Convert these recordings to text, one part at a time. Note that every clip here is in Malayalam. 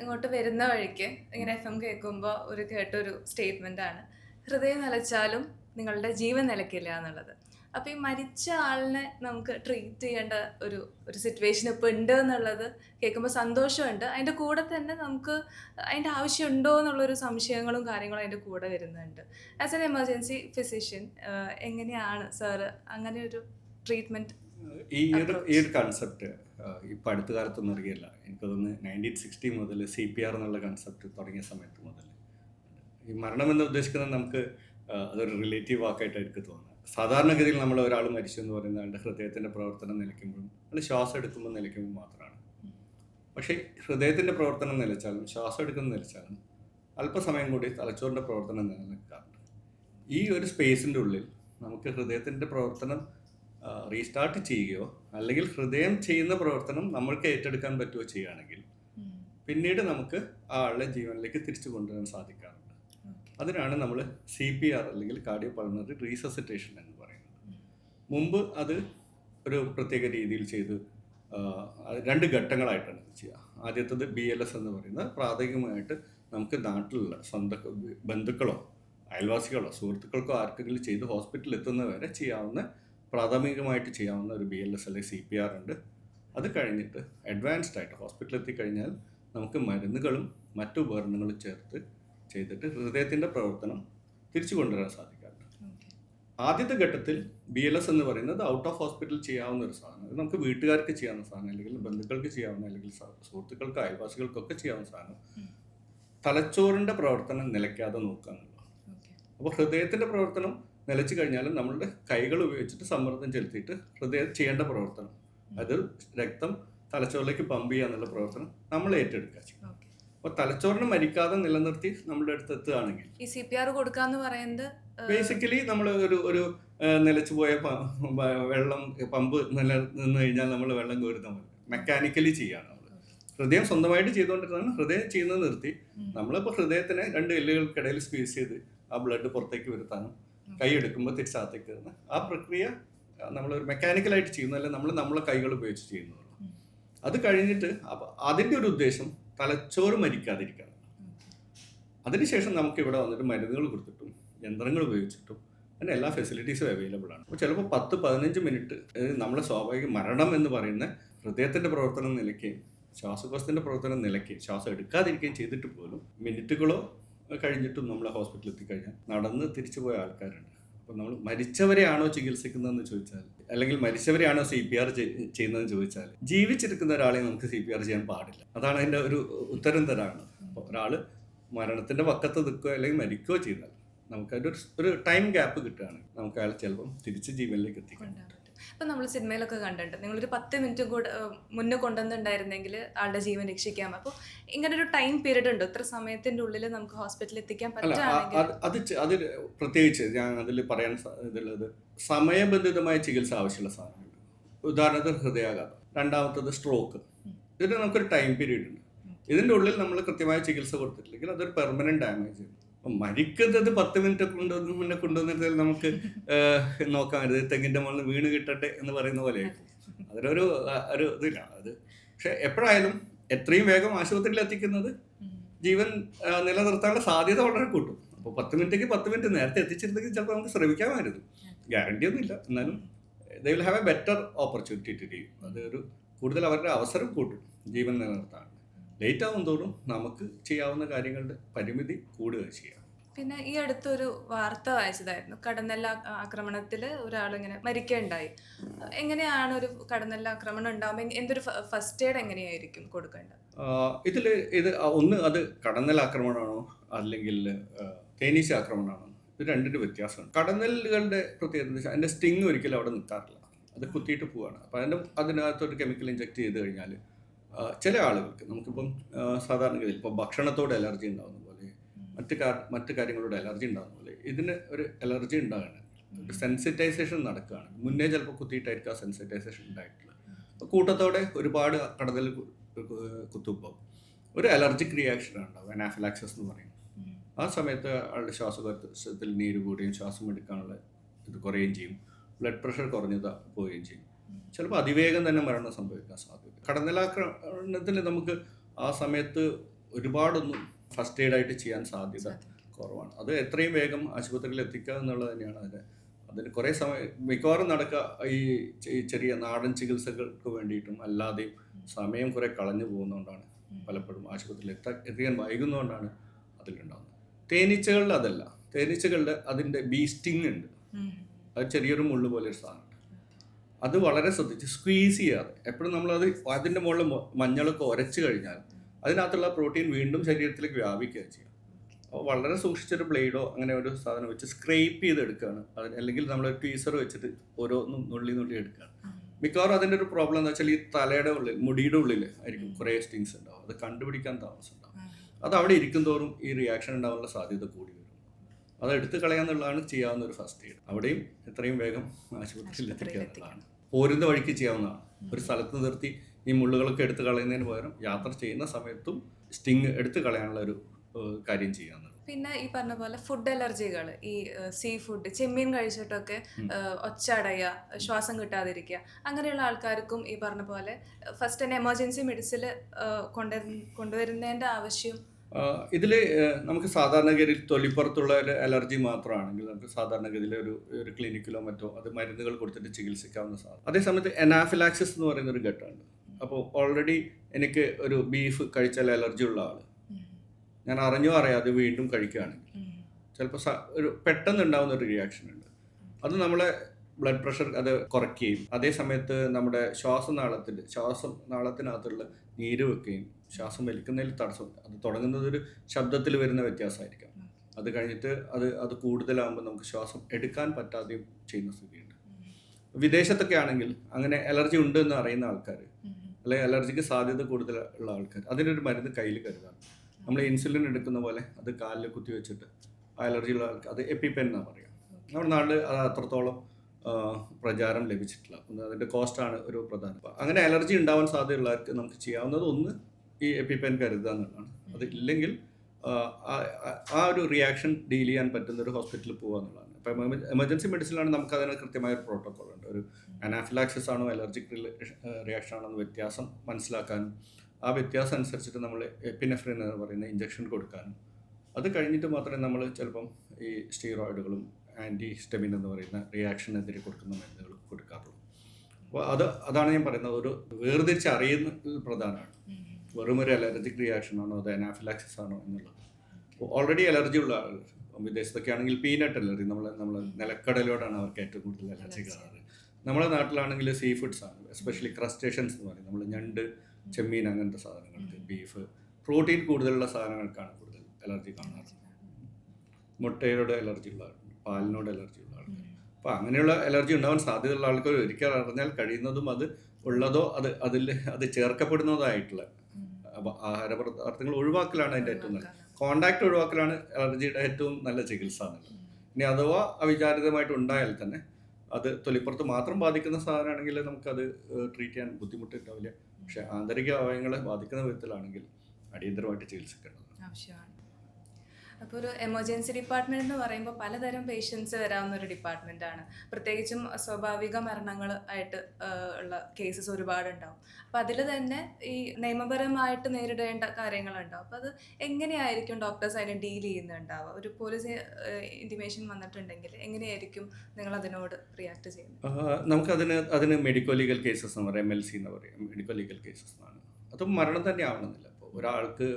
ഇങ്ങോട്ട് വരുന്ന വഴിക്ക് ഇങ്ങനെ എഫ് എം കേൾക്കുമ്പോൾ ഒരു കേട്ടൊരു സ്റ്റേറ്റ്മെന്റ് ആണ്. ഹൃദയം നിലച്ചാലും നിങ്ങളുടെ ജീവൻ നിലയ്ക്കില്ല എന്നുള്ളത്. അപ്പോൾ ഈ മരിച്ച ആളിനെ നമുക്ക് ട്രീറ്റ് ചെയ്യേണ്ട ഒരു ഒരു സിറ്റുവേഷൻ ഇപ്പോൾ ഉണ്ട് എന്നുള്ളത് കേൾക്കുമ്പോൾ സന്തോഷമുണ്ട്. അതിന്റെ കൂടെ തന്നെ നമുക്ക് അതിന്റെ ആവശ്യമുണ്ടോ എന്നുള്ളൊരു സംശയങ്ങളും കാര്യങ്ങളും അതിന്റെ കൂടെ വരുന്നുണ്ട്. ആസ് എൻ എമർജൻസി ഫിസിഷ്യൻ എങ്ങനെയാണ് സാറ് അങ്ങനെ ഒരു ട്രീറ്റ്മെന്റ് ഈ ഒരു ഈ ഒരു കൺസെപ്റ്റ് ഇപ്പം അടുത്ത കാലത്തൊന്നും അറിയില്ല. എനിക്ക് തോന്നുന്നു നയന്റീൻ സിക്സ്റ്റി മുതൽ സി പി ആർ എന്നുള്ള കൺസെപ്റ്റ് തുടങ്ങിയ സമയത്ത് മുതൽ ഈ മരണം എന്ന് ഉദ്ദേശിക്കുന്നത് നമുക്ക് അതൊരു റിലേറ്റീവ് വാക്കായിട്ട് എനിക്ക് തോന്നുന്നത് സാധാരണഗതിയിൽ നമ്മൾ ഒരാൾ മരിച്ചു എന്ന് പറയുന്നത് അയാളുടെ ഹൃദയത്തിന്റെ പ്രവർത്തനം നിലയ്ക്കുമ്പോഴും അയാൾ ശ്വാസം എടുക്കുമ്പോൾ നിലയ്ക്കുമ്പോൾ മാത്രമാണ്. പക്ഷേ ഹൃദയത്തിന്റെ പ്രവർത്തനം നിലച്ചാലും ശ്വാസം എടുക്കുന്ന നിലച്ചാലും അല്പസമയം കൂടി തലച്ചോറിന്റെ പ്രവർത്തനം നിലനിൽക്കാറുണ്ട്. ഈ ഒരു സ്പേസിന്റെ ഉള്ളിൽ നമുക്ക് ഹൃദയത്തിന്റെ പ്രവർത്തനം റീസ്റ്റാർട്ട് ചെയ്യുകയോ അല്ലെങ്കിൽ ഹൃദയം ചെയ്യുന്ന പ്രവർത്തനം നമ്മൾക്ക് ഏറ്റെടുക്കാൻ പറ്റുകയോ ചെയ്യുകയാണെങ്കിൽ പിന്നീട് നമുക്ക് ആ ആളുടെ ജീവനിലേക്ക് തിരിച്ചു കൊണ്ടുവരാൻ സാധിക്കാറുണ്ട്. അതിനാണ് നമ്മൾ സി പി ആർ അല്ലെങ്കിൽ കാർഡിയോ പൾമറി റീസസിറ്റേഷൻ എന്ന് പറയുന്നത്. മുമ്പ് അത് ഒരു പ്രത്യേക രീതിയിൽ ചെയ്ത് രണ്ട് ഘട്ടങ്ങളായിട്ടാണ് ഇത് ചെയ്യുക. ആദ്യത്തത് ബി എൽ എസ് എന്ന് പറയുന്നത് പ്രാഥമികമായിട്ട് നമുക്ക് നാട്ടിലുള്ള സ്വന്തം ബന്ധുക്കളോ അയൽവാസികളോ സുഹൃത്തുക്കൾക്കോ ആർക്കെങ്കിലും ചെയ്ത് ഹോസ്പിറ്റലിൽ എത്തുന്നവരെ ചെയ്യാവുന്ന പ്രാഥമികമായിട്ട് ചെയ്യാവുന്ന ഒരു ബി എൽ എസ് അല്ലെങ്കിൽ സി പി ആർ ഉണ്ട്. അത് കഴിഞ്ഞിട്ട് അഡ്വാൻസ്ഡ് ആയിട്ട് ഹോസ്പിറ്റലിൽ എത്തിക്കഴിഞ്ഞാൽ നമുക്ക് മരുന്നുകളും മറ്റു ഉപകരണങ്ങളും ചേർത്ത് ചെയ്തിട്ട് ഹൃദയത്തിന്റെ പ്രവർത്തനം തിരിച്ചു കൊണ്ടുവരാൻ സാധിക്കാറുണ്ട്. ആദ്യത്തെ ഘട്ടത്തിൽ ബി എൽ എസ് എന്ന് പറയുന്നത് ഔട്ട് ഓഫ് ഹോസ്പിറ്റൽ ചെയ്യാവുന്ന ഒരു സാധനം. അത് നമുക്ക് വീട്ടുകാർക്ക് ചെയ്യാവുന്ന സാധനം അല്ലെങ്കിൽ ബന്ധുക്കൾക്ക് ചെയ്യാവുന്ന അല്ലെങ്കിൽ സുഹൃത്തുക്കൾക്ക് അയൽവാസികൾക്കൊക്കെ ചെയ്യാവുന്ന സാധനം. തലച്ചോറിന്റെ പ്രവർത്തനം നിലയ്ക്കാതെ നോക്കുക എന്നുള്ളതാണ്. അപ്പോൾ ഹൃദയത്തിന്റെ പ്രവർത്തനം നിലച്ചു കഴിഞ്ഞാലും നമ്മളുടെ കൈകൾ ഉപയോഗിച്ചിട്ട് സമ്മർദ്ദം ചെലുത്തിയിട്ട് ഹൃദയം ചെയ്യേണ്ട പ്രവർത്തനം. അത് രക്തം തലച്ചോറിലേക്ക് പമ്പ് ചെയ്യുക എന്നുള്ള പ്രവർത്തനം നമ്മൾ ഏറ്റെടുക്കുക. ചെയ്യും തലച്ചോറിന് മരിക്കാതെ നിലനിർത്തി നമ്മുടെ അടുത്ത് എത്തുകയാണെങ്കിൽ ഈ സി പി ആർ കൊടുക്കാന്ന് പറയുന്നത് ബേസിക്കലി നമ്മൾ ഒരു ഒരു നിലച്ചു പോയ വെള്ളം പമ്പ് നില നിന്ന് കഴിഞ്ഞാൽ നമ്മൾ വെള്ളം കോരുന്ന പോലെ മെക്കാനിക്കലി ചെയ്യാണ് ഹൃദയം സ്വന്തമായിട്ട് ചെയ്തുകൊണ്ടിരുന്നതാണ് ഹൃദയം ചെയ്യുന്നത് നിർത്തി. നമ്മളിപ്പോൾ ഹൃദയത്തിനെ രണ്ട് എല്ലുകൾക്കിടയിൽ സ്ക്വീസ് ചെയ്ത് ആ ബ്ലഡ് പുറത്തേക്ക് വരുത്താനും കൈ എടുക്കുമ്പോൾ തിരിച്ചകത്തേക്ക് വരുന്ന ആ പ്രക്രിയ നമ്മൾ നമ്മളൊരു മെക്കാനിക്കലായിട്ട് ചെയ്യുന്നതല്ല നമ്മൾ നമ്മളെ കൈകൾ ഉപയോഗിച്ച് ചെയ്യുന്നത് അത് കഴിഞ്ഞിട്ട് അതിന്റെ ഒരു ഉദ്ദേശം തലച്ചോറ് മരിക്കാതിരിക്കുക അതിനുശേഷം നമുക്ക് ഇവിടെ വന്നിട്ട് മരുന്നുകൾ കൊടുത്തിട്ടും യന്ത്രങ്ങൾ ഉപയോഗിച്ചിട്ടും അങ്ങനെ എല്ലാ ഫെസിലിറ്റീസും അവൈലബിൾ ആണ്. അപ്പോൾ ചിലപ്പോൾ പത്ത് പതിനഞ്ച് മിനിറ്റ് നമ്മളെ സ്വാഭാവിക മരണം എന്ന് പറയുന്ന ഹൃദയത്തിന്റെ പ്രവർത്തനം നിലയ്ക്കുകയും ശ്വാസകോശത്തിന്റെ പ്രവർത്തനം നിലയ്ക്കുകയും ശ്വാസം എടുക്കാതിരിക്കുകയും ചെയ്തിട്ട് പോലും മിനിറ്റുകളോ കഴിഞ്ഞിട്ടും നമ്മൾ ഹോസ്പിറ്റലിൽ എത്തിക്കഴിഞ്ഞാൽ നടന്ന് തിരിച്ചു പോയ ആൾക്കാരുണ്ട്. അപ്പോൾ നമ്മൾ മരിച്ചവരെയാണോ ചികിത്സിക്കുന്നതെന്ന് ചോദിച്ചാൽ അല്ലെങ്കിൽ മരിച്ചവരെയാണോ സി പി ആർ ചെയ്യുന്നതെന്ന് ചോദിച്ചാൽ ജീവിച്ചിരിക്കുന്ന ഒരാളെ നമുക്ക് സി പി ആർ ചെയ്യാൻ പാടില്ല. അതാണ് അതിന്റെ ഒരു ഉത്തരം തരാണ്. അപ്പോൾ ഒരാൾ മരണത്തിന്റെ പക്കത്ത് നിൽക്കുകയോ അല്ലെങ്കിൽ മരിക്കുകയോ ചെയ്താൽ നമുക്കതിന്റെ ഒരു ഒരു ടൈം ഗ്യാപ്പ് കിട്ടുകയാണ് നമുക്ക് അയാൾ ചിലപ്പം തിരിച്ച് ജീവനിലേക്ക് എത്തിക്കേണ്ടത് ഇപ്പൊ നമ്മൾ സിനിമയിലൊക്കെ കണ്ടിട്ടുണ്ട്. നിങ്ങളൊരു പത്ത് മിനിറ്റ് കൂടെ മുന്നേ കൊണ്ടുവന്നിട്ടുണ്ടായിരുന്നെങ്കിൽ ആളുടെ ജീവൻ രക്ഷിക്കാം. അപ്പോൾ ഇങ്ങനെ ഒരു ടൈം പീരീഡ് ഉണ്ട്? ഇത്ര സമയത്തിന്റെ ഉള്ളിൽ നമുക്ക് ഹോസ്പിറ്റലിൽ എത്തിക്കാൻ പറ്റുകയാണെങ്കിൽ. അത് അത് പ്രത്യേകിച്ച് ഞാൻ അതിൽ പറയാൻ ഇതുള്ളത് സമയബന്ധിതമായ ചികിത്സ ആവശ്യമുള്ള സാധനമുണ്ട് ഉദാഹരണത്തിന് ഹൃദയാഘാതം രണ്ടാമത്തത് സ്ട്രോക്ക് ഇതിന് നമുക്കൊരു ടൈം പീരീഡ് ഉണ്ട്. ഇതിന്റെ ഉള്ളിൽ നമ്മൾ കൃത്യമായ ചികിത്സ കൊടുത്തിട്ടില്ലെങ്കിൽ അതൊരു പെർമനന്റ് ഡാമേജ് അപ്പം മരിക്കുന്നത് പത്ത് മിനിറ്റ് കൊണ്ടുവന്ന് മുന്നേ കൊണ്ടുവന്നിട്ട് നമുക്ക് നോക്കാൻ ഇത് തെങ്ങിന്റെ മുകളിൽ വീണ് കിട്ടട്ടെ എന്ന് പറയുന്ന പോലെ അതിലൊരു ഒരു ഇതില്ല. അത് പക്ഷെ എപ്പോഴായാലും എത്രയും വേഗം ആശുപത്രിയിൽ എത്തിക്കുന്നത് ജീവൻ നിലനിർത്താനുള്ള സാധ്യത വളരെ കൂട്ടും. അപ്പോൾ പത്ത് മിനിറ്റേക്ക് പത്ത് മിനിറ്റ് നേരത്തെ എത്തിച്ചിരുന്നെങ്കിൽ ചിലപ്പോൾ നമുക്ക് ശ്രമിക്കാമായിരുന്നു. ഗ്യാരണ്ടി ഒന്നുമില്ല. എന്നാലും they will have a better opportunity to D അതൊരു കൂടുതൽ അവരുടെ അവസരം കൂട്ടും ജീവൻ നിലനിർത്താൻ. ലേറ്റ് ആവും തോറും നമുക്ക് ചെയ്യാവുന്ന കാര്യങ്ങളുടെ പരിമിതി കൂടുക ചെയ്യാം. പിന്നെ ഈ അടുത്തൊരു വാർത്ത വായിച്ചതായിരുന്നു. കടന്നല്ല ആക്രമണത്തിൽ ഒരാൾ ഇങ്ങനെ മരിക്കുകയുണ്ടായി എങ്ങനെയാണ് ഒരു കടന്നല്ല ആക്രമണം ഉണ്ടാകുമ്പോൾ എന്തൊരു ഫസ്റ്റ് എയ്ഡ് എങ്ങനെയായിരിക്കും കൊടുക്കേണ്ടത്? ഇതിൽ ഇത് ഒന്ന് അത് കടന്നൽ ആക്രമണമാണോ? അല്ലെങ്കിൽ തേനീശ തേനീച്ച ആക്രമണമാണോ? ഇത് രണ്ടിന്റെ വ്യത്യാസമാണ്. കടന്നലുകളുടെ പ്രത്യേകത വെച്ചാൽ അതിന്റെ സ്റ്റിങ് ഒരിക്കലും അവിടെ നിൽക്കാറില്ല. അത് കുത്തിയിട്ട് പോവാണ്. അപ്പോൾ അതിന്റെ അതിനകത്തൊരു കെമിക്കൽ ഇഞ്ചെക്ട് ചെയ്ത് കഴിഞ്ഞാൽ ചില ആളുകൾക്ക് നമുക്കിപ്പം സാധാരണ സാധാരണഗതിയിൽ ഇപ്പോൾ ഭക്ഷണത്തോട് അലർജി ഉണ്ടാകുന്ന പോലെ മറ്റു മറ്റു കാര്യങ്ങളോട് അലർജി ഉണ്ടാകുന്ന പോലെ ഇതിന് ഒരു അലർജി ഉണ്ടാകുകയാണ് ഒരു സെൻസിറ്റൈസേഷൻ നടക്കുകയാണ്. മുന്നേ ചിലപ്പോൾ കുത്തിയിട്ടായിരിക്കും ആ സെൻസിറ്റൈസേഷൻ ഉണ്ടായിട്ടുള്ളത്. അപ്പോൾ കൂട്ടത്തോടെ ഒരുപാട് കടതൽ കുത്തുമ്പോൾ ഒരു അലർജിക് റിയാക്ഷൻ ഉണ്ടാവും അനാഫിലാക്സസ് എന്ന് പറയും. ആ സമയത്ത് ആളുടെ ശ്വാസകോശത്തിൽ നീര് കൂടുകയും ശ്വാസം എടുക്കാനുള്ള ഇത് കുറയുകയും ചെയ്യും. ബ്ലഡ് പ്രഷർ കുറഞ്ഞത് പോവുകയും ചെയ്യും. ചിലപ്പോൾ അതിവേഗം തന്നെ മരണം സംഭവിക്കാൻ സാധ്യത കടന്നലാക്രമണത്തിന് നമുക്ക് ആ സമയത്ത് ഒരുപാടൊന്നും ഫസ്റ്റ് എയ്ഡ് ആയിട്ട് ചെയ്യാൻ സാധ്യത കുറവാണ്. അത് എത്രയും വേഗം ആശുപത്രിയിൽ എത്തിക്കുക എന്നുള്ളത് തന്നെയാണ് അതിന് അതിന് കുറേ സമയം മിക്കവാറും നടക്കുക ഈ ചെറിയ നാടൻ ചികിത്സകൾക്ക് വേണ്ടിയിട്ടും അല്ലാതെയും സമയം കുറേ കളഞ്ഞു പോകുന്നതുകൊണ്ടാണ് പലപ്പോഴും ആശുപത്രിയിൽ എത്താൻ എത്തിക്കാൻ വൈകുന്നതുകൊണ്ടാണ് അതിലുണ്ടാകുന്നത് തേനീച്ചകളിൽ അതല്ല. തേനീച്ചകളിൽ അതിന്റെ ബീസ്റ്റിംഗ് ഉണ്ട്. അത് ചെറിയൊരു മുള്ളു പോലെ ഒരു സാധനമുണ്ട് അത് വളരെ ശ്രദ്ധിച്ച് സ്ക്വീസ് ചെയ്യാതെ. എപ്പോഴും നമ്മളത് അതിന്റെ മുകളിൽ മഞ്ഞളൊക്കെ ഉരച്ച് കഴിഞ്ഞാൽ അതിനകത്തുള്ള പ്രോട്ടീൻ വീണ്ടും ശരീരത്തിലേക്ക് വ്യാപിക്കുക ചെയ്യും. അപ്പോൾ വളരെ സൂക്ഷിച്ചൊരു ബ്ലേഡോ അങ്ങനെ ഒരു സാധനം വെച്ച് സ്ക്രേപ്പ് ചെയ്തെടുക്കുകയാണ്. അതിന് അല്ലെങ്കിൽ നമ്മൾ ട്വീസർ വെച്ചിട്ട് ഓരോന്നും നുള്ളി നുള്ളി എടുക്കുകയാണ്. മിക്കവാറും അതിന്റെ ഒരു പ്രോബ്ലം എന്ന് വെച്ചാൽ ഈ തലയുടെ ഉള്ളിൽ മുടിയുടെ ഉള്ളിൽ ആയിരിക്കും കുറേ സ്റ്റിങ്സ് ഉണ്ടാവും അത് കണ്ടുപിടിക്കാൻ താമസം ഉണ്ടാവും. അത് അവിടെ ഇരിക്കും തോറും ഈ റിയാക്ഷൻ ഉണ്ടാവാനുള്ള സാധ്യത കൂടി അത് എടുത്തു കളയാന്നുള്ളതാണ് ചെയ്യാവുന്ന ഒരു ഫസ്റ്റ് എയ്ഡ് അവിടെയും എത്രയും വേഗം ആശുപത്രിയിൽ എത്തിക്കാവുന്നതാണ്. പോരുന്ന വഴിക്ക് ചെയ്യാവുന്നതാണ്. ഒരു സ്ഥലത്ത് നിർത്തി ഈ മുള്ളുകളൊക്കെ എടുത്തു കളയുന്നതിന് പകരം യാത്ര ചെയ്യുന്ന സമയത്തും സ്റ്റിങ് എടുത്തു കളയാനുള്ള ഒരു കാര്യം ചെയ്യാവുന്നത് പിന്നെ ഈ പറഞ്ഞ പോലെ ഫുഡ് അലർജികൾ ഈ സീ ഫുഡ് ചെമ്മീൻ കഴിച്ചിട്ടൊക്കെ ഒച്ചടയുക ശ്വാസം കിട്ടാതിരിക്കുക അങ്ങനെയുള്ള ആൾക്കാർക്കും ഈ പറഞ്ഞ പോലെ ഫസ്റ്റ് തന്നെ എമർജൻസി മെഡിസിൽ കൊണ്ടുവരുന്ന കൊണ്ടുവരുന്നതിന്റെ ആവശ്യം ഇതിൽ നമുക്ക് സാധാരണഗതിയിൽ തൊലിപ്പുറത്തുള്ള ഒരു അലർജി മാത്രമാണെങ്കിൽ നമുക്ക് സാധാരണഗതിയിൽ ഒരു ഒരു ക്ലിനിക്കിലോ മറ്റോ അത് മരുന്നുകൾ കൊടുത്തിട്ട് ചികിത്സിക്കാവുന്ന സാധനം അതേസമയത്ത് എനാഫിലാക്സിസ് എന്ന് പറയുന്ന ഒരു ഘട്ടമുണ്ട്. അപ്പോൾ ഓൾറെഡി എനിക്ക് ഒരു ബീഫ് കഴിച്ചാൽ അലർജി ഉള്ള ആൾ ഞാൻ അറിഞ്ഞോ അറിയാതെ വീണ്ടും കഴിക്കുകയാണെങ്കിൽ. ചിലപ്പോൾ ഒരു പെട്ടെന്ന് ഉണ്ടാകുന്ന ഒരു റിയാക്ഷൻ ഉണ്ട്. അത് നമ്മളെ ബ്ലഡ് പ്രഷർ അത് കുറയ്ക്കുകയും അതേ സമയത്ത് നമ്മുടെ ശ്വാസനാളത്തിൽ ശ്വാസം നാളത്തിനകത്തുള്ള നീര് വെക്കുകയും ശ്വാസം വലിക്കുന്നതിൽ തടസ്സം അത് തുടങ്ങുന്നത് ഒരു ശബ്ദത്തിൽ വരുന്ന വ്യത്യാസമായിരിക്കാം. അത് കഴിഞ്ഞിട്ട് അത് അത് കൂടുതലാകുമ്പോൾ നമുക്ക് ശ്വാസം എടുക്കാൻ പറ്റാതെയും ചെയ്യുന്ന സ്ഥിതിയുണ്ട്. വിദേശത്തൊക്കെ ആണെങ്കിൽ അങ്ങനെ അലർജി ഉണ്ട് എന്ന് അറിയുന്ന ആൾക്കാർ അല്ലെങ്കിൽ അലർജിക്ക് സാധ്യത കൂടുതലുള്ള ആൾക്കാർ അതിനൊരു മരുന്ന് കയ്യിൽ കരുതാം. നമ്മൾ ഇൻസുലിൻ എടുക്കുന്ന പോലെ അത് കാലിൽ കുത്തി വെച്ചിട്ട് അലർജിയുള്ള ആൾക്കാർ അത് എപ്പിപ്പെൻ എന്നാണ് പറയുക നമ്മുടെ നാട്ടിൽ അത് അത്രത്തോളം പ്രചാരം ലഭിച്ചിട്ടില്ല. ഒന്ന് അതിന്റെ കോസ്റ്റാണ് ഒരു പ്രധാന. അങ്ങനെ അലർജി ഉണ്ടാവാൻ സാധ്യതയുള്ളവർക്ക് നമുക്ക് ചെയ്യാവുന്നത് ഒന്ന് ഈ എപ്പിപ്പെൻ കരുതുക എന്നുള്ളതാണ്. അത് ഇല്ലെങ്കിൽ ആ ഒരു റിയാക്ഷൻ ഡീൽ ചെയ്യാൻ പറ്റുന്ന ഒരു ഹോസ്പിറ്റലിൽ പോകുക എന്നുള്ളതാണ്. ഇപ്പം എമർജൻസി മെഡിസിനാണ് നമുക്ക് അതിന് കൃത്യമായ ഒരു പ്രോട്ടോകോൾ ഉണ്ട്. ഒരു അനാഫിലാക്സിസ് ആണോ അലർജിക് റിയാക്ഷൻ ആണോ എന്ന് വ്യത്യാസം മനസ്സിലാക്കാനും ആ വ്യത്യാസം അനുസരിച്ചിട്ട് നമ്മൾ എപ്പിനെഫ്രിൻ എന്ന് പറയുന്ന ഇഞ്ചക്ഷൻ കൊടുക്കാനും അത് കഴിഞ്ഞിട്ട് മാത്രമേ നമ്മൾ ചിലപ്പം ഈ സ്റ്റീറോയിഡുകളും ആന്റി ഹിസ്റ്റമിൻ എന്ന് പറയുന്ന റിയാക്ഷനെതിരെ കൊടുക്കുന്ന മരുന്നുകൾ കൊടുക്കാറുള്ളൂ. അപ്പോൾ അത് അതാണ് ഞാൻ പറയുന്നത്. ഒരു വേർതിരിച്ച് അറിയുന്നത് പ്രധാനമാണ് വെറും ഒരു അലർജിക് റിയാക്ഷൻ ആണോ അത് അനാഫിലാക്സിസ് ആണോ എന്നുള്ളത്. ഓൾറെഡി അലർജി ഉള്ള ആളുകൾ വിദേശത്തൊക്കെ ആണെങ്കിൽ പീനട്ട് അലർജി നമ്മൾ നമ്മൾ നിലക്കടലോടാണ് അവർക്ക് ഏറ്റവും കൂടുതൽ അലർജി കാണുന്നത് നമ്മുടെ നാട്ടിലാണെങ്കിൽ സീ ഫുഡ്സ് ആണ്. എസ്പെഷ്യലി ക്രസ്റ്റേഷൻസ് എന്ന് പറയും. നമ്മൾ ഞണ്ട് ചെമ്മീൻ അങ്ങനത്തെ സാധനങ്ങൾക്ക് ബീഫ് പ്രോട്ടീൻ കൂടുതലുള്ള സാധനങ്ങൾക്കാണ് കൂടുതൽ അലർജി കാണാറ്. മുട്ടയോട് അലർജി ഉള്ള ആളുണ്ട് പാലിനോട് അലർജി ഉള്ള ആൾക്കാർ അപ്പോൾ അങ്ങനെയുള്ള അലർജി ഉണ്ടാവാൻ സാധ്യതയുള്ള ആൾക്കാർ ഒരിക്കൽ അറിഞ്ഞാൽ കഴിയുന്നതും അത് ഉള്ളതോ അത് അതിൽ അത് ചേർക്കപ്പെടുന്നതായിട്ടുള്ള ആഹാര പദാർത്ഥങ്ങൾ ഒഴിവാക്കലാണ് അതിന്റെ ഏറ്റവും നല്ല കോണ്ടാക്ട് ഒഴിവാക്കലാണ് അലർജിയുടെ ഏറ്റവും നല്ല ചികിത്സ എന്നുള്ളത്. ഇനി അഥവാ അവിചാരിതമായിട്ട് ഉണ്ടായാൽ തന്നെ അത് തൊലിപ്പുറത്ത് മാത്രം ബാധിക്കുന്ന സാധനമാണെങ്കിൽ നമുക്കത് ട്രീറ്റ് ചെയ്യാൻ ബുദ്ധിമുട്ടുണ്ടാവില്ല. പക്ഷേ ആന്തരിക അവയവങ്ങളെ ബാധിക്കുന്ന വിധത്തിലാണെങ്കിൽ അടിയന്തരമായിട്ട് ചികിത്സിക്കേണ്ടത് ആവശ്യമാണ്. അപ്പോൾ ഒരു എമർജൻസി ഡിപ്പാർട്ട്മെന്റ് എന്ന് പറയുമ്പോൾ പലതരം പേഷ്യൻസ് വരാവുന്ന ഒരു ഡിപ്പാർട്ട്മെന്റ് ആണ്. പ്രത്യേകിച്ചും സ്വാഭാവിക മരണങ്ങൾ ആയിട്ട് ഉള്ള കേസസ് ഒരുപാടുണ്ടാവും. അപ്പോൾ അതിൽ തന്നെ ഈ നിയമപരമായിട്ട് നേരിടേണ്ട കാര്യങ്ങളുണ്ടാവും. അപ്പോൾ അത് എങ്ങനെയായിരിക്കും ഡോക്ടേഴ്സ് അതിനെ ഡീൽ ചെയ്യുന്നുണ്ടാവുക? ഒരു പോലീസ് ഇന്റിമേഷൻ വന്നിട്ടുണ്ടെങ്കിൽ എങ്ങനെയായിരിക്കും നിങ്ങൾ അതിനോട് റിയാക്ട് ചെയ്യുന്നത്? നമുക്ക് നമുക്കതിന് അതിന് മെഡിക്കൽ ലീഗൽ കേസസ് എന്ന് പറയാം എം എൽ സി എന്ന് പറയാം മെഡിക്കൽ ലീഗൽ കേസസ് എന്നാണ്. അതും മരണം തന്നെ ആവണമെന്നില്ല. ഒരാൾക്ക്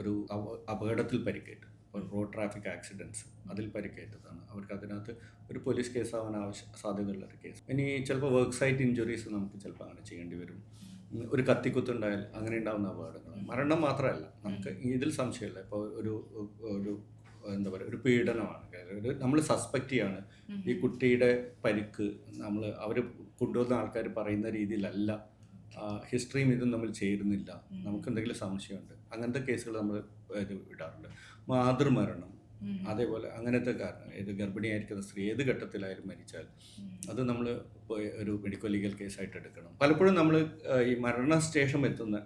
ഒരു അപകടത്തിൽ പരിക്കേറ്റ്. റോഡ് ട്രാഫിക് ആക്സിഡന്റ്സ് അതിൽ പരിക്കേറ്റതാണ്. അവർക്ക് അതിനകത്ത് ഒരു പോലീസ് കേസ് ആവാൻ ആവശ്യ സാധ്യതയുള്ള ഒരു കേസ് ഇനി ചിലപ്പോൾ വർക്ക് സൈറ്റ് ഇഞ്ചുറീസ് നമുക്ക് ചിലപ്പോൾ അങ്ങനെ ചെയ്യേണ്ടി വരും. ഒരു കത്തിക്കുത്തുണ്ടായാൽ അങ്ങനെ ഉണ്ടാകുന്ന അപകടങ്ങൾ. മരണം മാത്രമല്ല നമുക്ക് ഇതിൽ സംശയമില്ല. ഇപ്പോൾ ഒരു ഒരു എന്താ പറയുക ഒരു പീഡനമാണ്. ഒരു നമ്മൾ സസ്പെക്റ്റ് ചെയ്യാണ് ഈ കുട്ടിയുടെ പരിക്ക് നമ്മൾ അവർ കൊണ്ടുവന്ന ആൾക്കാർ പറയുന്ന രീതിയിലല്ല. ഹിസ്റ്ററിയും ഇതും നമ്മൾ ചേരുന്നില്ല. നമുക്ക് എന്തെങ്കിലും സംശയമുണ്ട്. അങ്ങനത്തെ കേസുകൾ നമ്മൾ ഇത് ഇടാറുണ്ട്. മാതൃമരണം അതേപോലെ അങ്ങനത്തെ കാരണം ഏത് ഗർഭിണിയായിരിക്കുന്ന സ്ത്രീ ഏത് ഘട്ടത്തിലായാലും മരിച്ചാൽ അത് നമ്മൾ ഒരു മെഡിക്കൽ ലീഗൽ കേസായിട്ട് എടുക്കണം. പലപ്പോഴും നമ്മൾ ഈ മരണ മരണശേഷം എത്തുന്ന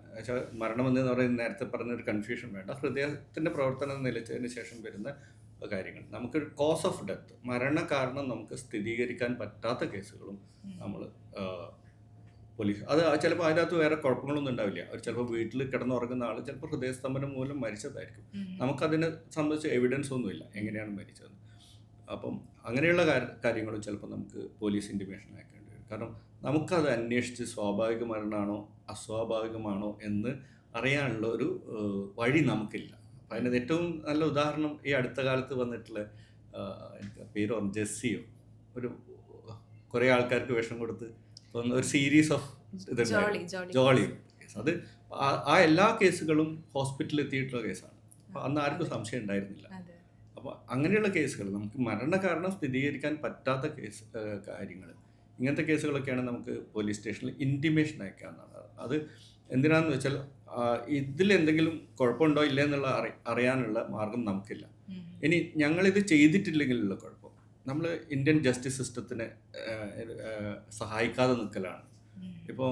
മരണം എന്ന് പറയുന്ന നേരത്തെ പറഞ്ഞ ഒരു കൺഫ്യൂഷൻ വേണ്ട. ഹൃദയത്തിന്റെ പ്രവർത്തനം നിലച്ചതിന് ശേഷം വരുന്ന കാര്യങ്ങൾ. നമുക്ക് കോസ് ഓഫ് ഡെത്ത് മരണ കാരണം നമുക്ക് സ്ഥിരീകരിക്കാൻ പറ്റാത്ത കേസുകളും നമ്മൾ പോലീസ്. അത് ചിലപ്പോൾ അതിനകത്ത് വേറെ കുഴപ്പങ്ങളൊന്നും ഉണ്ടാവില്ല. അവർ ചിലപ്പോൾ വീട്ടിൽ കിടന്നുറങ്ങുന്ന ആൾ ചിലപ്പോൾ ഹൃദയസ്തംഭനം മൂലം മരിച്ചതായിരിക്കും. നമുക്കതിനെ സംബന്ധിച്ച് എവിഡൻസ് ഒന്നുമില്ല. എങ്ങനെയാണ് മരിച്ചത് അപ്പം അങ്ങനെയുള്ള കാര്യ- കാര്യങ്ങളും ചിലപ്പോൾ നമുക്ക് പോലീസ് ഇന്റിമേഷൻ അയക്കേണ്ടി വരും. കാരണം നമുക്കത് അന്വേഷിച്ച് സ്വാഭാവിക മരണമാണോ അസ്വാഭാവികമാണോ എന്ന് അറിയാനുള്ള ഒരു വഴി നമുക്കില്ല. അപ്പം അതിന്റെ ഏറ്റവും നല്ല ഉദാഹരണം ഈ അടുത്ത കാലത്ത് വന്നിട്ടുള്ള എനിക്ക് പേര് ജെസ്സിയോ. ഒരു കുറേ ആൾക്കാർക്ക് വിഷം കൊടുത്ത് ഒരു സീരീസ് ഓഫ് ജോളി അത് ആ- എല്ലാ കേസുകളും ഹോസ്പിറ്റലിൽ എത്തിയിട്ടുള്ള കേസാണ്. അപ്പം അന്ന് ആർക്കും സംശയം ഉണ്ടായിരുന്നില്ല. അപ്പോൾ അങ്ങനെയുള്ള കേസുകൾ നമുക്ക് മരണകാരണം സ്ഥിരീകരിക്കാൻ പറ്റാത്ത കേസ് കാര്യങ്ങൾ. ഇങ്ങനത്തെ കേസുകളൊക്കെയാണ് നമുക്ക് പോലീസ് സ്റ്റേഷനിൽ ഇന്റിമേഷൻ അയക്കാവുന്നതാണ്. അത് എന്തിനാന്ന് വെച്ചാൽ ഇതിൽ എന്തെങ്കിലും കുഴപ്പമുണ്ടോ ഇല്ല എന്നുള്ള അറി അറിയാനുള്ള മാർഗം നമുക്കില്ല. ഇനി ഞങ്ങളിത് ചെയ്തിട്ടില്ലെങ്കിലുള്ള കുഴപ്പം. നമ്മൾ ഇന്ത്യൻ ജസ്റ്റിസ് സിസ്റ്റത്തിനെ സഹായിക്കാതെ നിൽക്കലാണ്. ഇപ്പോൾ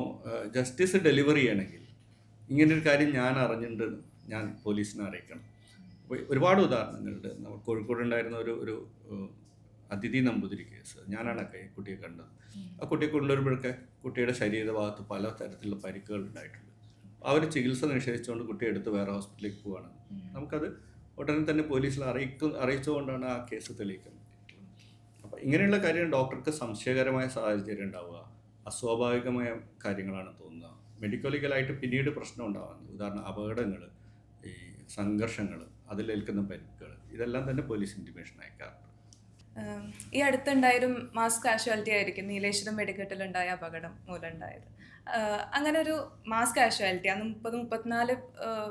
ജസ്റ്റിസ് ഡെലിവറി ചെയ്യണമെങ്കിൽ ഇങ്ങനൊരു കാര്യം ഞാൻ അറിഞ്ഞിട്ടുണ്ട്. ഞാൻ പോലീസിനെ അറിയിക്കണം. ഒരുപാട് ഉദാഹരണങ്ങളുണ്ട്. നമ്മൾ കോഴിക്കോട് ഉണ്ടായിരുന്ന ഒരു ഒരു അതിഥി നമ്പൂതിരി കേസ്. ഞാനാണ് കുട്ടിയെ കണ്ടത്. ആ കുട്ടിയെ കൊണ്ടുവരുമ്പോഴൊക്കെ കുട്ടിയുടെ ശരീരഭാഗത്ത് പല തരത്തിലുള്ള പരിക്കുകൾ ഉണ്ടായിട്ടുണ്ട്. അവർ ചികിത്സ നിഷേധിച്ചുകൊണ്ട് കുട്ടിയെ എടുത്ത് വേറെ ഹോസ്പിറ്റലിലേക്ക് പോവാണ്. നമുക്കത് ഉടനെ തന്നെ പോലീസിൽ അറിയിക്കും അറിയിച്ചുകൊണ്ടാണ് ആ കേസ് തെളിയിക്കുന്നത്. ഇങ്ങനെയുള്ള കാര്യം ഡോക്ടർക്ക് സംശയകരമായ സാഹചര്യം ഉണ്ടാവുക. അസ്വാഭാവികമായ കാര്യങ്ങളാണ് തോന്നുക. മെഡിക്കോളിക്കലായിട്ട് പിന്നീട് പ്രശ്നം ഉണ്ടാവുന്നത് ഉദാഹരണം അപകടങ്ങൾ ഈ സംഘർഷങ്ങൾ അതിലേൽക്കുന്ന പരിക്കുകൾ ഇതെല്ലാം തന്നെ പോലീസ് ഇന്റിമേഷൻ അയക്കാറുണ്ട്. ഈ അടുത്തുണ്ടായൊരു മാസ് കാഷ്വാലിറ്റി ആയിരിക്കും നീലേശ്വരം വെടിക്കെട്ടിലുണ്ടായ അപകടം മൂലം ഉണ്ടായത്. ആഹ് അങ്ങനെ ഒരു മാസ് കാഷ്വാലിറ്റി അന്ന് മുപ്പത് മുപ്പത്തിനാല്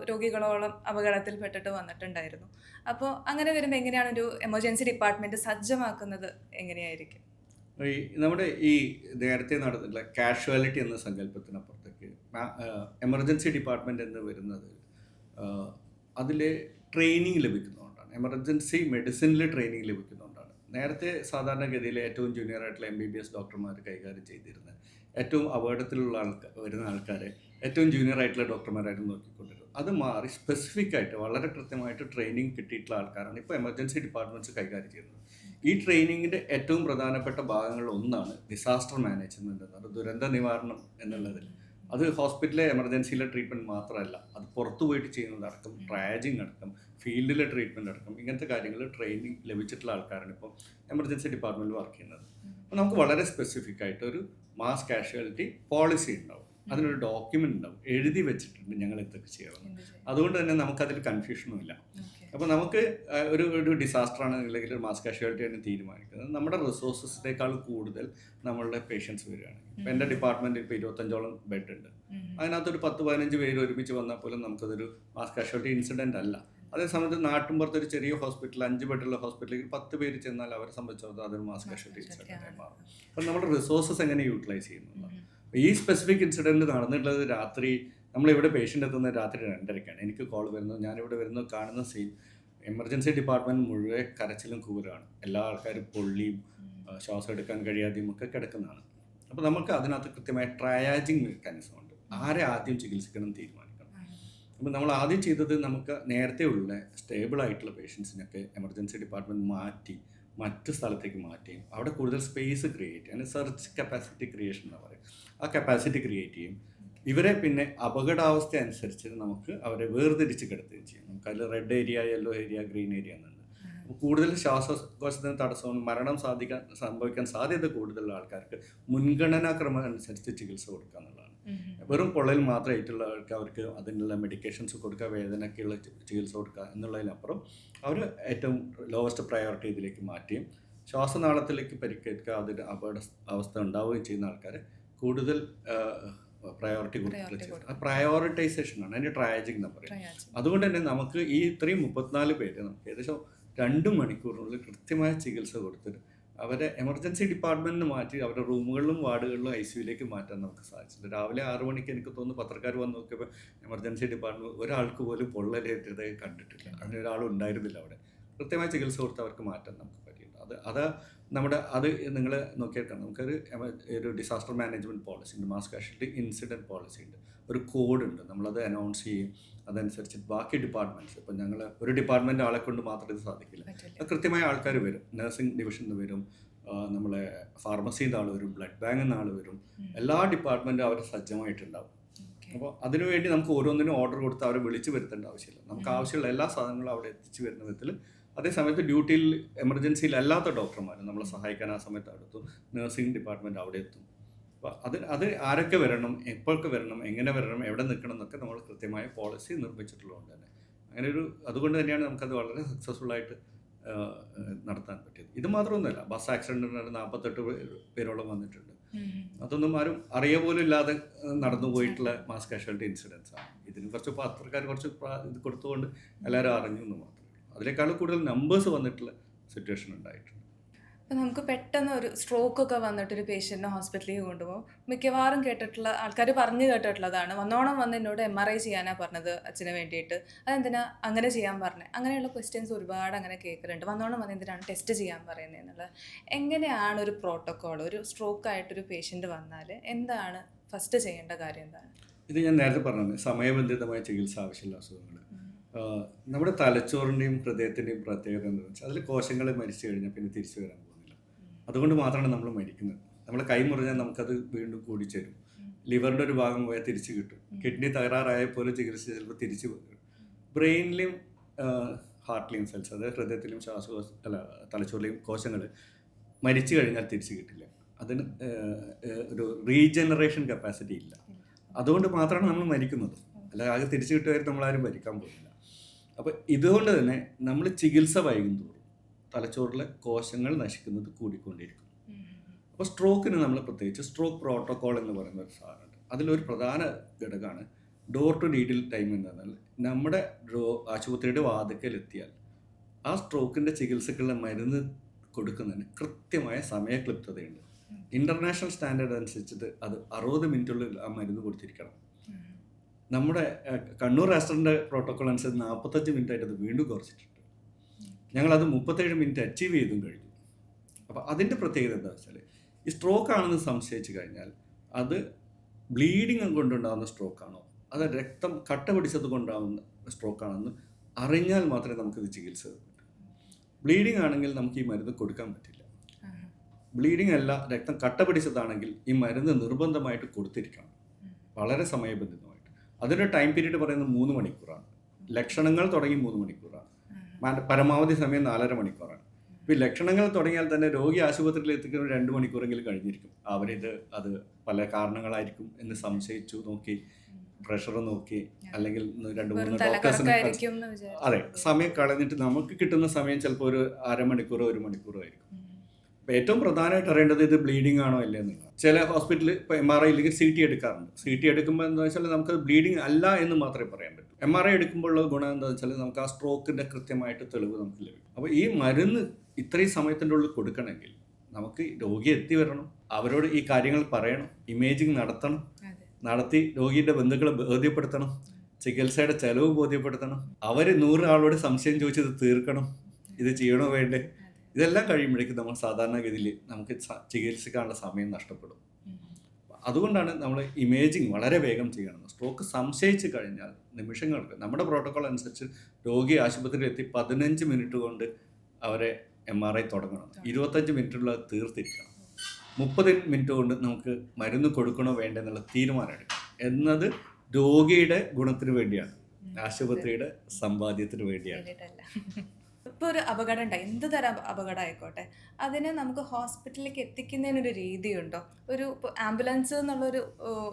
രോഗികളോളം അപകടത്തിൽപ്പെട്ടിട്ട് വന്നിട്ടുണ്ടായിരുന്നു. അപ്പോൾ അങ്ങനെ വരുമ്പോൾ എങ്ങനെയാണ് ഒരു എമർജൻസി ഡിപ്പാർട്ട്മെന്റ് സജ്ജമാക്കുന്നത് എങ്ങനെയായിരിക്കും? ഈ നമ്മുടെ ഈ നേരത്തെ നടന്നിട്ടുള്ള കാഷ്വാലിറ്റി എന്ന സങ്കല്പത്തിനപ്പുറത്തേക്ക് എമർജൻസി ഡിപ്പാർട്ട്മെന്റ് എന്ന് വരുന്നത് അതിൽ ട്രെയിനിങ് ലഭിക്കുന്നതുകൊണ്ടാണ്. എമർജൻസി മെഡിസിനിൽ ട്രെയിനിങ് ലഭിക്കുന്നതുകൊണ്ടാണ്. നേരത്തെ സാധാരണഗതിയിൽ ഏറ്റവും ജൂനിയർ ആയിട്ടുള്ള എം ബി ബി എസ് ഡോക്ടർമാർ കൈകാര്യം ചെയ്തിരുന്നത് ഏറ്റവും അപകടത്തിലുള്ള ആൾക്കാർ വരുന്ന ആൾക്കാരെ ഏറ്റവും ജൂനിയർ ആയിട്ടുള്ള ഡോക്ടർമാരായിരുന്നു നോക്കിക്കൊണ്ടിരുന്നത്. അത് മാറി സ്പെസിഫിക് ആയിട്ട് വളരെ കൃത്യമായിട്ട് ട്രെയിനിങ് കിട്ടിയിട്ടുള്ള ആൾക്കാരാണ് ഇപ്പോൾ എമർജൻസി ഡിപ്പാർട്ട്മെന്റ്സ് കൈകാര്യം ചെയ്യുന്നത്. ഈ ട്രെയിനിങ്ങിന്റെ ഏറ്റവും പ്രധാനപ്പെട്ട ഭാഗങ്ങളിൽ ഒന്നാണ് ഡിസാസ്റ്റർ മാനേജ്മെന്റ് എന്നത്. ദുരന്ത നിവാരണം എന്നുള്ളതിൽ. അത് ഹോസ്പിറ്റലിലെ എമർജൻസിയിലെ ട്രീറ്റ്മെന്റ് മാത്രമല്ല അത് പുറത്തു പോയിട്ട് ചെയ്യുന്നതടക്കം ട്രാജിങ് അടക്കം ഫീൽഡിലെ ട്രീറ്റ്മെന്റ് അടക്കം ഇങ്ങനത്തെ കാര്യങ്ങൾ ട്രെയിനിങ് ലഭിച്ചിട്ടുള്ള ആൾക്കാരാണ് ഇപ്പോൾ എമർജൻസി ഡിപ്പാർട്ട്മെന്റിൽ വർക്ക് ചെയ്യുന്നത്. അപ്പോൾ നമുക്ക് വളരെ സ്പെസിഫിക് ആയിട്ട് ഒരു മാസ് കാഷ്വാലിറ്റി പോളിസി ഉണ്ടാവും. അതിനൊരു ഡോക്യുമെന്റ് ഉണ്ടാവും. എഴുതി വെച്ചിട്ടുണ്ട് ഞങ്ങൾ എന്തൊക്കെ ചെയ്യണം അതുകൊണ്ട് തന്നെ നമുക്കതിൽ കൺഫ്യൂഷനും ഇല്ല അപ്പൊ അപ്പോൾ നമുക്ക് ഒരു ഒരു ഡിസാസ്റ്റർ ആണ് അല്ലെങ്കിൽ ഒരു മാസ് കാഷ്വാലിറ്റി ആണ് തീരുമാനിക്കുന്നത്. നമ്മുടെ റിസോഴ്സസിനേക്കാൾ കൂടുതൽ നമ്മളുടെ പേഷ്യൻസ് വരികയാണ്. ഇപ്പം എന്റെ ഡിപ്പാർട്ട്മെന്റ് ഇപ്പോൾ ഇരുപത്തഞ്ചോളം ബെഡ് ഉണ്ട്. അതിനകത്തൊരു പത്ത് പതിനഞ്ച് പേര് ഒരുമിച്ച് വന്നാൽ പോലും നമുക്കതൊരു മാസ് കാഷ്വാലിറ്റി ഇൻസിഡന്റ് അല്ല. അതേസമയത്ത് നാട്ടിൻപുറത്ത് ഒരു ചെറിയ ഹോസ്പിറ്റൽ അഞ്ച് ബെഡുള്ള ഹോസ്പിറ്റലിൽ പത്ത് പേര് ചെന്നാൽ അവരെ സംബന്ധിച്ചിടത്തോളം അതൊരു മാസ് കാഷ്വാലിറ്റി മാറും. അപ്പം നമ്മുടെ റിസോഴ്സസ് എങ്ങനെ യൂട്ടിലൈസ് ചെയ്യുന്നു ഈ സ്പെസിഫിക് ഇൻസിഡന്റ് നടന്നിട്ടുള്ളത് രാത്രി നമ്മളിവിടെ പേഷ്യന്റ് എത്തുന്നത് രാത്രി രണ്ടരയ്ക്കാണ് എനിക്ക് കോൾ വരുന്നത് ഞാനിവിടെ വരുന്നു കാണുന്ന സീൻ എമർജൻസി ഡിപ്പാർട്ട്മെന്റ് മുഴുവൻ കരച്ചിലും കൂരാണ് എല്ലാ ആൾക്കാരും പൊള്ളിയും ശ്വാസം എടുക്കാൻ കഴിയാതെയും ഒക്കെ കിടക്കുന്നതാണ്. അപ്പോൾ നമുക്ക് അതിനകത്ത് കൃത്യമായ ട്രയാജിങ് മെക്കാനിസം ഉണ്ട്. ആരെ ആദ്യം ചികിത്സിക്കണം തീരുമാനിക്കണം അപ്പോൾ നമ്മൾ ആദ്യം ചെയ്തത് നമുക്ക് നേരത്തെ ഉള്ള സ്റ്റേബിൾ ആയിട്ടുള്ള പേഷ്യൻസിനൊക്കെ എമർജൻസി ഡിപ്പാർട്ട്മെന്റ് മാറ്റി മറ്റു സ്ഥലത്തേക്ക് മാറ്റുകയും അവിടെ കൂടുതൽ സ്പേസ് ക്രിയേറ്റ് ചെയ്യും അതിന് സെർച്ച് കപ്പാസിറ്റി ക്രിയേഷൻ എന്ന് പറയും ആ കപ്പാസിറ്റി ക്രിയേറ്റ് ചെയ്യും. ഇവരെ പിന്നെ അപകടാവസ്ഥ അനുസരിച്ച് നമുക്ക് അവരെ വേർതിരിച്ച് കിടത്തുകയും ചെയ്യും. നമുക്ക് അതിൽ red area yellow area green area എന്നുണ്ട്. അപ്പോൾ കൂടുതൽ ശ്വാസകോശത്തിന് തടസ്സവും മരണം സാധിക്കാൻ സംഭവിക്കാൻ സാധ്യത കൂടുതലുള്ള ആൾക്കാർക്ക് മുൻഗണനാക്രമം അനുസരിച്ച് ചികിത്സ കൊടുക്കുക എന്നുള്ളതാണ്. വെറും പൊള്ളൽ മാത്രമായിട്ടുള്ളവർക്ക് അവർക്ക് അതിനുള്ള മെഡിക്കേഷൻസ് കൊടുക്കുക വേദനയ്ക്കുള്ള ചികിത്സ കൊടുക്കുക എന്നുള്ളതിനപ്പുറം അവർ ഏറ്റവും ലോവസ്റ്റ് പ്രയോറിറ്റി ഇതിലേക്ക് മാറ്റുകയും ശ്വാസനാളത്തിലേക്ക് പരിക്കേൽക്കുക അതിന് അപകട അവസ്ഥ ഉണ്ടാവുകയും ചെയ്യുന്ന ആൾക്കാർ കൂടുതൽ പ്രയോറിറ്റി കൊടുക്കുക പ്രയോറിറ്റൈസേഷൻ ആണ്. അതിന്റെ ട്രയാജിക് എന്ന് പറയുന്നത്. അതുകൊണ്ട് തന്നെ നമുക്ക് ഈ ഇത്രയും മുപ്പത്തിനാല് പേര് നമുക്ക് ഏകദേശം രണ്ട് മണിക്കൂറിനുള്ളിൽ കൃത്യമായ ചികിത്സ കൊടുത്തിട്ട് അവരെ എമർജൻസി ഡിപ്പാർട്ട്മെന്റിന് മാറ്റി അവരുടെ റൂമുകളിലും വാർഡുകളിലും ഐ സിയുലേക്ക് മാറ്റാൻ നമുക്ക് സാധിച്ചിട്ടുണ്ട്. രാവിലെ ആറു മണിക്ക് എനിക്ക് തോന്നുന്നു പത്രക്കാർ വന്ന് നോക്കിയപ്പോൾ എമർജൻസി ഡിപ്പാർട്ട്മെന്റ് ഒരാൾക്ക് പോലും പൊള്ളലേറ്റത് കണ്ടിട്ടില്ല. അങ്ങനെ ഒരാളും ഉണ്ടായിരുന്നില്ല അവിടെ. കൃത്യമായ ചികിത്സ കൊടുത്ത് അവർക്ക് മാറ്റാൻ നമുക്ക് പറ്റിയിട്ടുണ്ട്. അത് അത് നമ്മുടെ അത് നിങ്ങൾ നോക്കിയാൽ നമുക്കൊരു ഒരു ഡിസാസ്റ്റർ മാനേജ്മെന്റ് പോളിസി ഉണ്ട്. മാസ് കാഷ്വാലിറ്റി ഇൻസിഡന്റ് പോളിസി ഉണ്ട്. ഒരു കോഡ് ഉണ്ട്. നമ്മളത് അനൗൺസ് ചെയ്യും. അതനുസരിച്ച് ബാക്കി ഡിപ്പാർട്ട്മെന്റ്സ് ഇപ്പം ഞങ്ങൾ ഒരു ഡിപ്പാർട്ട്മെന്റ് ആളെ കൊണ്ട് മാത്രം ഇത് സാധിക്കില്ല. കൃത്യമായ ആൾക്കാർ വരും. നഴ്സിംഗ് ഡിവിഷനിൽ നിന്ന് വരും. നമ്മളെ ഫാർമസിയിൽ നിന്ന് ആൾ വരും. ബ്ലഡ് ബാങ്കിൽ നിന്ന് ആൾ വരും. എല്ലാ ഡിപ്പാർട്ട്മെന്റും അവർ സജ്ജമായിട്ടുണ്ടാവും. അപ്പോൾ അതിനുവേണ്ടി നമുക്ക് ഓരോന്നിനും ഓർഡർ കൊടുത്ത് അവരെ വിളിച്ചു വരുത്തേണ്ട ആവശ്യമില്ല. നമുക്ക് ആവശ്യമുള്ള എല്ലാ സാധനങ്ങളും അവിടെ എത്തിച്ചു വരുന്ന വിധത്തിൽ അതേസമയത്ത് ഡ്യൂട്ടിയിൽ എമർജൻസിയിൽ അല്ലാത്ത ഡോക്ടർമാരും നമ്മളെ സഹായിക്കാൻ ആ സമയത്ത് അടുത്തു. നഴ്സിംഗ് ഡിപ്പാർട്ട്മെന്റ് അവിടെ എത്തും. അപ്പോൾ അത് അത് ആരൊക്കെ വരണം എപ്പോഴൊക്കെ വരണം എങ്ങനെ വരണം എവിടെ നിൽക്കണം എന്നൊക്കെ നമ്മൾ കൃത്യമായ പോളിസി നിർമ്മിച്ചിട്ടുള്ളതുകൊണ്ട് തന്നെ. അങ്ങനെ ഒരു അതുകൊണ്ട് തന്നെയാണ് നമുക്കത് വളരെ സക്സസ്ഫുൾ ആയിട്ട് നടത്താൻ പറ്റിയത്. ഇത് മാത്രമൊന്നുമല്ല ബസ് ആക്സിഡന്റിന് നാൽപ്പത്തെട്ട് പേരോളം വന്നിട്ടുണ്ട്. അതൊന്നും ആരും അറിയ പോലും ഇല്ലാതെ നടന്നു പോയിട്ടുള്ള മാസ് കാഷ്വാലിറ്റി ഇൻസിഡൻസ് ആണ്. ഇതിന് കുറച്ച് പത്രക്കാർ കുറച്ച് ഇത് കൊടുത്തുകൊണ്ട് എല്ലാവരും അറിഞ്ഞു എന്ന് മാത്രമേ ഉള്ളൂ. അതിനേക്കാളും കൂടുതൽ നമ്പേഴ്സ് വന്നിട്ടുള്ള സിറ്റുവേഷൻ ഉണ്ടായിട്ടുണ്ട്. അപ്പം നമുക്ക് പെട്ടെന്ന് ഒരു സ്ട്രോക്ക് ഒക്കെ വന്നിട്ട് ഒരു പേഷ്യന്റിനെ ഹോസ്പിറ്റലിൽ കൊണ്ടുപോകും. മിക്കവാറും കേട്ടിട്ടുള്ള ആൾക്കാർ പറഞ്ഞു കേട്ടിട്ടുള്ളതാണ്. വന്നോണം വന്ന് എന്നോട് എം ആർ ഐ ചെയ്യാനാണ് പറഞ്ഞത് അച്ഛന് വേണ്ടിയിട്ട്. അതെന്തിനാ അങ്ങനെ ചെയ്യാൻ പറഞ്ഞത് അങ്ങനെയുള്ള ക്വസ്റ്റ്യൻസ് ഒരുപാട് അങ്ങനെ കേൾക്കലുണ്ട്. വന്നോണം വന്ന് എന്തിനാണ് ടെസ്റ്റ് ചെയ്യാൻ പറയുന്നത് എന്നുള്ളത്. എങ്ങനെയാണ് ഒരു പ്രോട്ടോക്കോൾ ഒരു സ്ട്രോക്ക് ആയിട്ടൊരു പേഷ്യന്റ് വന്നാൽ എന്താണ് ഫസ്റ്റ് ചെയ്യേണ്ട കാര്യം എന്താണ്? ഇത് ഞാൻ നേരത്തെ പറഞ്ഞത് സമയബന്ധിതമായ ചികിത്സ ആവശ്യമുള്ള അസുഖങ്ങൾ. നമ്മുടെ തലച്ചോറിന്റെയും ഹൃദയത്തിന്റെയും പ്രത്യേകത എന്താണെന്ന് വെച്ചാൽ അതിൽ കോശങ്ങൾ മരിച്ചു കഴിഞ്ഞാൽ പിന്നെ തിരിച്ചു വരാൻ അതുകൊണ്ട് മാത്രമാണ് നമ്മൾ മേടിക്കുന്നത് നമ്മൾ കൈ മുറിഞ്ഞാൽ നമുക്കത് വീണ്ടും കൂടി ചേരും. ലിവറിന്റെ ഒരു ഭാഗം പോയാൽ തിരിച്ച് കിട്ടും. കിഡ്നി തകരാറായ പോലെ ചികിത്സ ചിലപ്പോൾ തിരിച്ച് ബ്രെയിനിലും ഹാർട്ടിലെയും സെൽസ് അതായത് ഹൃദയത്തിലും ശ്വാസകോശ അല്ല തലച്ചോറിലെയും കോശങ്ങൾ മരിച്ചു കഴിഞ്ഞാൽ തിരിച്ചു കിട്ടില്ല. അതിന് ഒരു റീജനറേഷൻ കപ്പാസിറ്റി ഇല്ല. അതുകൊണ്ട് മാത്രമാണ് നമ്മൾ മരിക്കുന്നത്. അല്ല ആകെ തിരിച്ചു കിട്ടുമായിരുന്നു നമ്മളാരും മരിക്കാൻ പോകുന്നില്ല. അപ്പോൾ ഇതുകൊണ്ട് തന്നെ നമ്മൾ ചികിത്സ വൈകും തോറും തലച്ചോറിലെ കോശങ്ങൾ നശിക്കുന്നത് കൂടിക്കൊണ്ടിരിക്കും. അപ്പോൾ സ്ട്രോക്കിന് നമ്മൾ പ്രത്യേകിച്ച് സ്ട്രോക്ക് പ്രോട്ടോകോൾ എന്ന് പറയുന്ന ഒരു സാധനമുണ്ട്. അതിലൊരു പ്രധാന ഘടകമാണ് ഡോർ ടു ഡീഡിൽ ടൈം എന്ന് പറഞ്ഞാൽ നമ്മുടെ ആശുപത്രിയുടെ വാതിക്കലെത്തിയാൽ ആ സ്ട്രോക്കിന്റെ ചികിത്സക്കുള്ള മരുന്ന് കൊടുക്കുന്നതിന് കൃത്യമായ സമയക്ലിപ്തതയുണ്ട്. ഇന്റർനാഷണൽ സ്റ്റാൻഡേർഡ് അനുസരിച്ചിട്ട് അത് അറുപത് മിനിറ്റുള്ളിൽ ആ മരുന്ന് കൊടുത്തിരിക്കണം. നമ്മുടെ കണ്ണൂർ ആസ്റ്ററിന്റെ പ്രോട്ടോകോൾ അനുസരിച്ച് നാൽപ്പത്തഞ്ച് മിനിറ്റ് ആയിട്ട് അത് വീണ്ടും കുറച്ചിട്ടുണ്ട്. ഞങ്ങളത് മുപ്പത്തേഴ് മിനിറ്റ് അച്ചീവ് ചെയ്തും കഴിഞ്ഞു. അപ്പോൾ അതിന്റെ പ്രത്യേകത എന്താ വെച്ചാൽ ഈ സ്ട്രോക്ക് ആണെന്ന് സംശയിച്ചു കഴിഞ്ഞാൽ അത് ബ്ലീഡിങ് കൊണ്ടുണ്ടാകുന്ന സ്ട്രോക്കാണോ അത് രക്തം കട്ട പിടിച്ചത് കൊണ്ടാകുന്ന സ്ട്രോക്കാണെന്ന് അറിഞ്ഞാൽ മാത്രമേ നമുക്കിത് ചികിത്സ ബ്ലീഡിങ് ആണെങ്കിൽ നമുക്ക് ഈ മരുന്ന് കൊടുക്കാൻ പറ്റില്ല. ബ്ലീഡിംഗ് അല്ല രക്തം കട്ട പിടിച്ചതാണെങ്കിൽ ഈ മരുന്ന് നിർബന്ധമായിട്ട് കൊടുത്തിരിക്കണം. വളരെ സമയബന്ധിതമായിട്ട്. അതിന്റെ ടൈം പീരീഡ് പറയുന്നത് മൂന്ന് മണിക്കൂറാണ്. ലക്ഷണങ്ങൾ തുടങ്ങി മൂന്ന് മണിക്കൂറാണ്. പരമാവധി സമയം നാലര മണിക്കൂറാണ്. ഇപ്പോൾ ഈ ലക്ഷണങ്ങൾ തുടങ്ങിയാൽ തന്നെ രോഗി ആശുപത്രിയിൽ എത്തിക്കുന്ന രണ്ട് മണിക്കൂറെങ്കിലും കഴിഞ്ഞിരിക്കും. അവരിത് അത് പല കാരണങ്ങളായിരിക്കും എന്ന് സംശയിച്ചു നോക്കി പ്രഷർ നോക്കി അല്ലെങ്കിൽ രണ്ട് മൂന്ന് ഡോക്ടേഴ്സിനെ അതെ സമയം കളഞ്ഞിട്ട് നമുക്ക് കിട്ടുന്ന സമയം ചിലപ്പോൾ ഒരു അരമണിക്കൂറോ ഒരു മണിക്കൂറോ ആയിരിക്കും. ഏറ്റവും പ്രധാനമായിട്ട് അറിയേണ്ടത് ഇത് ബ്ലീഡിംഗ് ആണോ ഇല്ലേ എന്നുള്ളത് ചില ഹോസ്പിറ്റലിൽ ഇപ്പോൾ എം ആർ ഐ ഇല്ലെങ്കിൽ സി ടി എടുക്കാറുണ്ട്. സി ടി എടുക്കുമ്പോൾ എന്താ വെച്ചാൽ നമുക്ക് ബ്ലീഡിങ് അല്ല എന്ന് മാത്രമേ പറയാൻ പറ്റൂ. എം ആർ ഐ എടുക്കുമ്പോഴുള്ള ഗുണം എന്താ വെച്ചാൽ നമുക്ക് ആ സ്ട്രോക്കിന്റെ കൃത്യമായിട്ട് തെളിവ് നമുക്ക് ലഭിക്കും. അപ്പോൾ ഈ മരുന്ന് ഇത്രയും സമയത്തിന്റെ ഉള്ളിൽ കൊടുക്കണമെങ്കിൽ നമുക്ക് രോഗി എത്തി വരണം അവരോട് ഈ കാര്യങ്ങൾ പറയണം ഇമേജിങ് നടത്തണം നടത്തി രോഗിയുടെ ബന്ധുക്കളെ ബോധ്യപ്പെടുത്തണം ചികിത്സയുടെ ചെലവ് ബോധ്യപ്പെടുത്തണം അവർ നൂറ് ആളോട് സംശയം ചോദിച്ചത് തീർക്കണം ഇത് ചെയ്യണോ വേണ്ടേ? ഇതെല്ലാം കഴിയുമ്പോഴേക്കും നമ്മൾ സാധാരണഗതിയിൽ നമുക്ക് ചികിത്സിക്കാനുള്ള സമയം നഷ്ടപ്പെടും. അതുകൊണ്ടാണ് നമ്മൾ ഇമേജിങ് വളരെ വേഗം ചെയ്യണം. സ്ട്രോക്ക് സംശയിച്ച് കഴിഞ്ഞാൽ നിമിഷങ്ങൾക്ക് നമ്മുടെ പ്രോട്ടോകോൾ അനുസരിച്ച് രോഗി ആശുപത്രിയിൽ എത്തി പതിനഞ്ച് മിനിറ്റ് കൊണ്ട് അവരെ എം ആർ ഐ തുടങ്ങണം. ഇരുപത്തഞ്ച് മിനിറ്റുള്ള തീർത്തിരിക്കണം. മുപ്പത് മിനിറ്റ് കൊണ്ട് നമുക്ക് മരുന്ന് കൊടുക്കണോ വേണ്ട എന്നുള്ള തീരുമാനം എടുക്കണം. എന്നത് രോഗിയുടെ ഗുണത്തിന് വേണ്ടിയാണ്. ആശുപത്രിയുടെ സമ്പാദ്യത്തിന് വേണ്ടിയാണ്. ഇപ്പോൾ ഒരു അപകടം ഉണ്ടായി എന്ത് തരം അപകടം ആയിക്കോട്ടെ അതിനെ നമുക്ക് ഹോസ്പിറ്റലിലേക്ക് എത്തിക്കുന്നതിനൊരു രീതിയുണ്ടോ? ഒരു ആംബുലൻസ് എന്നുള്ളൊരു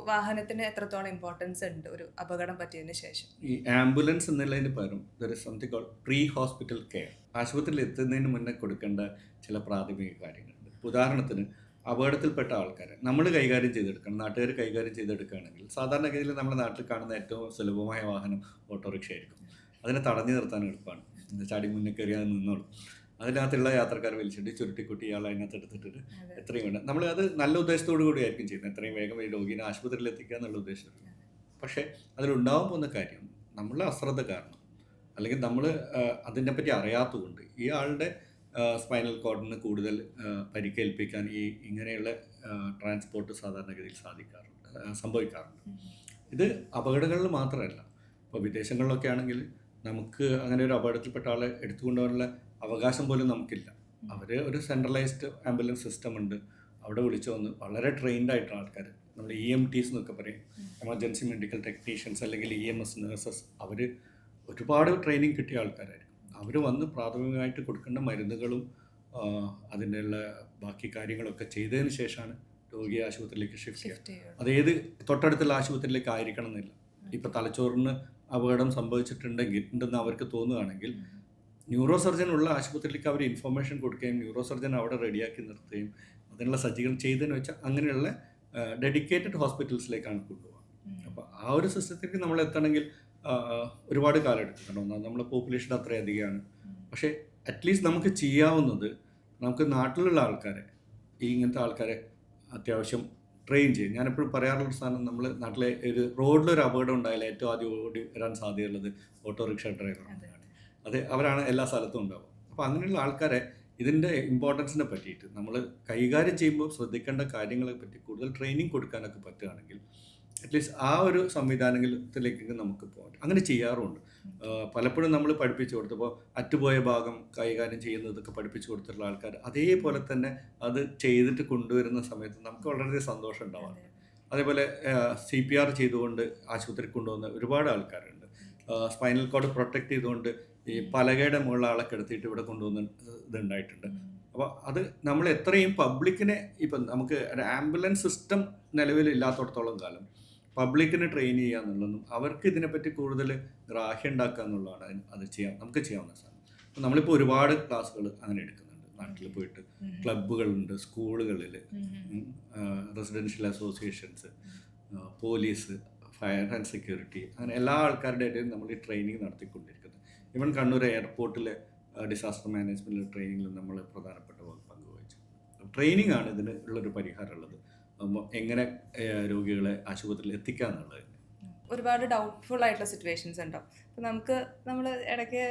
വാഹനത്തിന് എത്രത്തോളം ഇമ്പോർട്ടൻസ് ഉണ്ട് ഒരു അപകടം പറ്റിയതിന് ശേഷം? ഈ ആംബുലൻസ് എന്നുള്ളതിന് പകരം something call pre hospital care ആശുപത്രിയിൽ എത്തുന്നതിന് മുന്നേ കൊടുക്കേണ്ട ചില പ്രാഥമിക കാര്യങ്ങളുണ്ട്. ഉദാഹരണത്തിന് അപകടത്തിൽപ്പെട്ട ആൾക്കാരെ നമ്മൾ കൈകാര്യം ചെയ്തെടുക്കണം. നാട്ടുകാർ കൈകാര്യം ചെയ്തെടുക്കുകയാണെങ്കിൽ സാധാരണഗതിയിൽ നമ്മുടെ നാട്ടിൽ കാണുന്ന ഏറ്റവും സുലഭമായ വാഹനം ഓട്ടോറിക്ഷ ആയിരിക്കും അതിനെ തടഞ്ഞു നിർത്താൻ എളുപ്പമാണ്. ചാടി മുന്നേ കയറി അത് നിന്നോളും. അതിനകത്തുള്ള യാത്രക്കാർ വലിച്ചിട്ട് ചുരുട്ടിക്കുട്ടി ഇയാൾ അതിനകത്ത് എടുത്തിട്ട് എത്രയും വേണ്ട. നമ്മൾ അത് നല്ല ഉദ്ദേശത്തോടു കൂടി ആയിരിക്കും ചെയ്യുന്നത്. എത്രയും വേഗം ഈ രോഗിനെ ആശുപത്രിയിൽ എത്തിക്കുക എന്നുള്ള ഉദ്ദേശം. പക്ഷേ അതിലുണ്ടാവാൻ പോകുന്ന കാര്യം നമ്മളുടെ അശ്രദ്ധ കാരണം അല്ലെങ്കിൽ നമ്മൾ അതിനെപ്പറ്റി അറിയാത്തതുകൊണ്ട് ഈ ആളുടെ സ്പൈനൽ കോഡിന് കൂടുതൽ പരിക്കേൽപ്പിക്കാൻ ഈ ഇങ്ങനെയുള്ള ട്രാൻസ്പോർട്ട് സാധാരണഗതിയിൽ സാധിക്കാറുണ്ട് സംഭവിക്കാറുണ്ട്. ഇത് അപകടങ്ങളിൽ മാത്രമല്ല. ഇപ്പോൾ വിദേശങ്ങളിലൊക്കെ ആണെങ്കിൽ നമുക്ക് അങ്ങനെ ഒരു അപകടത്തിൽപ്പെട്ട ആളെ എടുത്തുകൊണ്ടുപോകാനുള്ള അവകാശം പോലും നമുക്കില്ല. അവർ ഒരു സെൻട്രലൈസ്ഡ് ആംബുലൻസ് സിസ്റ്റം ഉണ്ട്. അവിടെ വിളിച്ചു വന്ന് വളരെ ട്രെയിൻഡ് ആയിട്ടുള്ള ആൾക്കാർ നമ്മൾ ഇ എം ടീസ് എന്നൊക്കെ പറയും. എമർജൻസി മെഡിക്കൽ ടെക്നീഷ്യൻസ് അല്ലെങ്കിൽ ഇ എം എസ് നേഴ്സസ് അവർ ഒരുപാട് ട്രെയിനിങ് കിട്ടിയ ആൾക്കാരായിരിക്കും. അവർ വന്ന് പ്രാഥമികമായിട്ട് കൊടുക്കേണ്ട മരുന്നുകളും അതിന്റെയുള്ള ബാക്കി കാര്യങ്ങളൊക്കെ ചെയ്തതിന് ശേഷമാണ് രോഗിയെ ആശുപത്രിയിലേക്ക് ഷിഫ്റ്റ് ചെയ്യുക. അത് ഏത് തൊട്ടടുത്തുള്ള ആശുപത്രിയിലേക്ക് ആയിരിക്കണം എന്നില്ല. ഇപ്പം തലച്ചോറിന് അപകടം സംഭവിച്ചിട്ടുണ്ടെങ്കിൽ ഉണ്ടെന്ന് അവർക്ക് തോന്നുകയാണെങ്കിൽ ന്യൂറോ സർജൻ ഉള്ള ആശുപത്രിയിലേക്ക് അവർ ഇൻഫർമേഷൻ കൊടുക്കുകയും ന്യൂറോ സർജൻ അവിടെ റെഡിയാക്കി നിർത്തുകയും അതിനുള്ള സജ്ജീകരണം ചെയ്തതെന്ന് വെച്ചാൽ അങ്ങനെയുള്ള ഡെഡിക്കേറ്റഡ് ഹോസ്പിറ്റൽസിലേക്കാണ് കൊണ്ടുപോകുക അപ്പോൾ ആ ഒരു സിസ്റ്റത്തിലേക്ക് നമ്മൾ എത്തണമെങ്കിൽ ഒരുപാട് കാലം എടുക്കും കാരണം ഒന്നാമത് നമ്മളെ പോപ്പുലേഷൻ അത്രയധികമാണ് പക്ഷേ അറ്റ്ലീസ്റ്റ് നമുക്ക് ചെയ്യാവുന്നത് നമുക്ക് നാട്ടിലുള്ള ആൾക്കാരെ ഈ ഇങ്ങനത്തെ ആൾക്കാരെ അത്യാവശ്യം ട്രെയിൻ ചെയ്യും. ഞാനെപ്പോഴും പറയാറുള്ള സാധനം നമ്മൾ നാട്ടിലെ ഒരു റോഡിലൊരു അപകടം ഉണ്ടായാൽ ഏറ്റവും ആദ്യം ഓടി വരാൻ സാധ്യതയുള്ളത് ഓട്ടോറിക്ഷ ഡ്രൈവറാണ് അത്. അവരാണ് എല്ലാ സ്ഥലത്തും ഉണ്ടാവും അപ്പോൾ അങ്ങനെയുള്ള ആൾക്കാരെ ഇതിന്റെ ഇമ്പോർട്ടൻസിനെ പറ്റിയിട്ട് നമ്മൾ കൈകാര്യം ചെയ്യുമ്പോൾ ശ്രദ്ധിക്കേണ്ട കാര്യങ്ങളെ പറ്റി കൂടുതൽ ട്രെയിനിങ് കൊടുക്കാനൊക്കെ പറ്റുകയാണെങ്കിൽ അറ്റ്ലീസ്റ്റ് ആ ഒരു സംവിധാനത്തിലേക്ക് നമുക്ക് പോകാം അങ്ങനെ ചെയ്യാറുണ്ട്. പലപ്പോഴും നമ്മൾ പഠിപ്പിച്ചു കൊടുത്തപ്പോൾ അറ്റുപോയ ഭാഗം കൈകാര്യം ചെയ്യുന്നതൊക്കെ പഠിപ്പിച്ചു കൊടുത്തിട്ടുള്ള ആൾക്കാർ അതേപോലെ തന്നെ അത് ചെയ്തിട്ട് കൊണ്ടുവരുന്ന സമയത്ത് നമുക്ക് വളരെ സന്തോഷം ഉണ്ടാവാറുണ്ട്. അതേപോലെ സി പി ആർ ചെയ്തുകൊണ്ട് ആശുപത്രിയിൽ കൊണ്ടുവന്ന ഒരുപാട് ആൾക്കാരുണ്ട്. സ്പൈനൽ കോഡ് പ്രൊട്ടക്ട് ചെയ്തുകൊണ്ട് ഈ പലകയുടെ മുകളിൽ ആളെ എടുത്തിട്ട് ഇവിടെ കൊണ്ടുവന്ന് ഇതുണ്ടായിട്ടുണ്ട്. അപ്പോൾ അത് നമ്മൾ എത്രയും പബ്ലിക്കിനെ ഇപ്പം നമുക്ക് ആംബുലൻസ് സിസ്റ്റം നിലവിലില്ലാത്തടത്തോളം കാലം പബ്ലിക്കിനെ ട്രെയിൻ ചെയ്യുക എന്നുള്ളതും അവർക്ക് ഇതിനെപ്പറ്റി കൂടുതൽ ഗ്രാഹ്യം ഉണ്ടാക്കുക എന്നുള്ളതാണ് അത് ചെയ്യാം നമുക്ക് ചെയ്യാവുന്ന സാധനം. അപ്പം നമ്മളിപ്പോൾ ഒരുപാട് ക്ലാസ്സുകൾ അങ്ങനെ എടുക്കുന്നുണ്ട്. നാട്ടിൽ പോയിട്ട് ക്ലബ്ബുകളുണ്ട് സ്കൂളുകളിൽ residential associations police fire and security അങ്ങനെ എല്ലാ ആൾക്കാരുടെ ഇടയിലും നമ്മൾ ഈ ട്രെയിനിങ് നടത്തിക്കൊണ്ടിരിക്കുന്നത്. ഇവൻ കണ്ണൂർ എയർപോർട്ടിലെ ഡിസാസ്റ്റർ മാനേജ്മെന്റിലെ ട്രെയിനിങ്ങിൽ നമ്മൾ പ്രധാനപ്പെട്ട പങ്ക് വഹിച്ചു ട്രെയിനിങ് ആണ് ഇതിന് ഉള്ളൊരു പരിഹാരമുള്ളത്. എങ്ങനെ രോഗികളെ ആശുപത്രിയിൽ എത്തിക്കുക എന്നുള്ളത്? ഒരുപാട് ഡൗട്ട്ഫുൾ ആയിട്ടുള്ള സിറ്റുവേഷൻസ് ഉണ്ടാവും അപ്പം നമുക്ക് നമ്മൾ ഇടയ്ക്ക്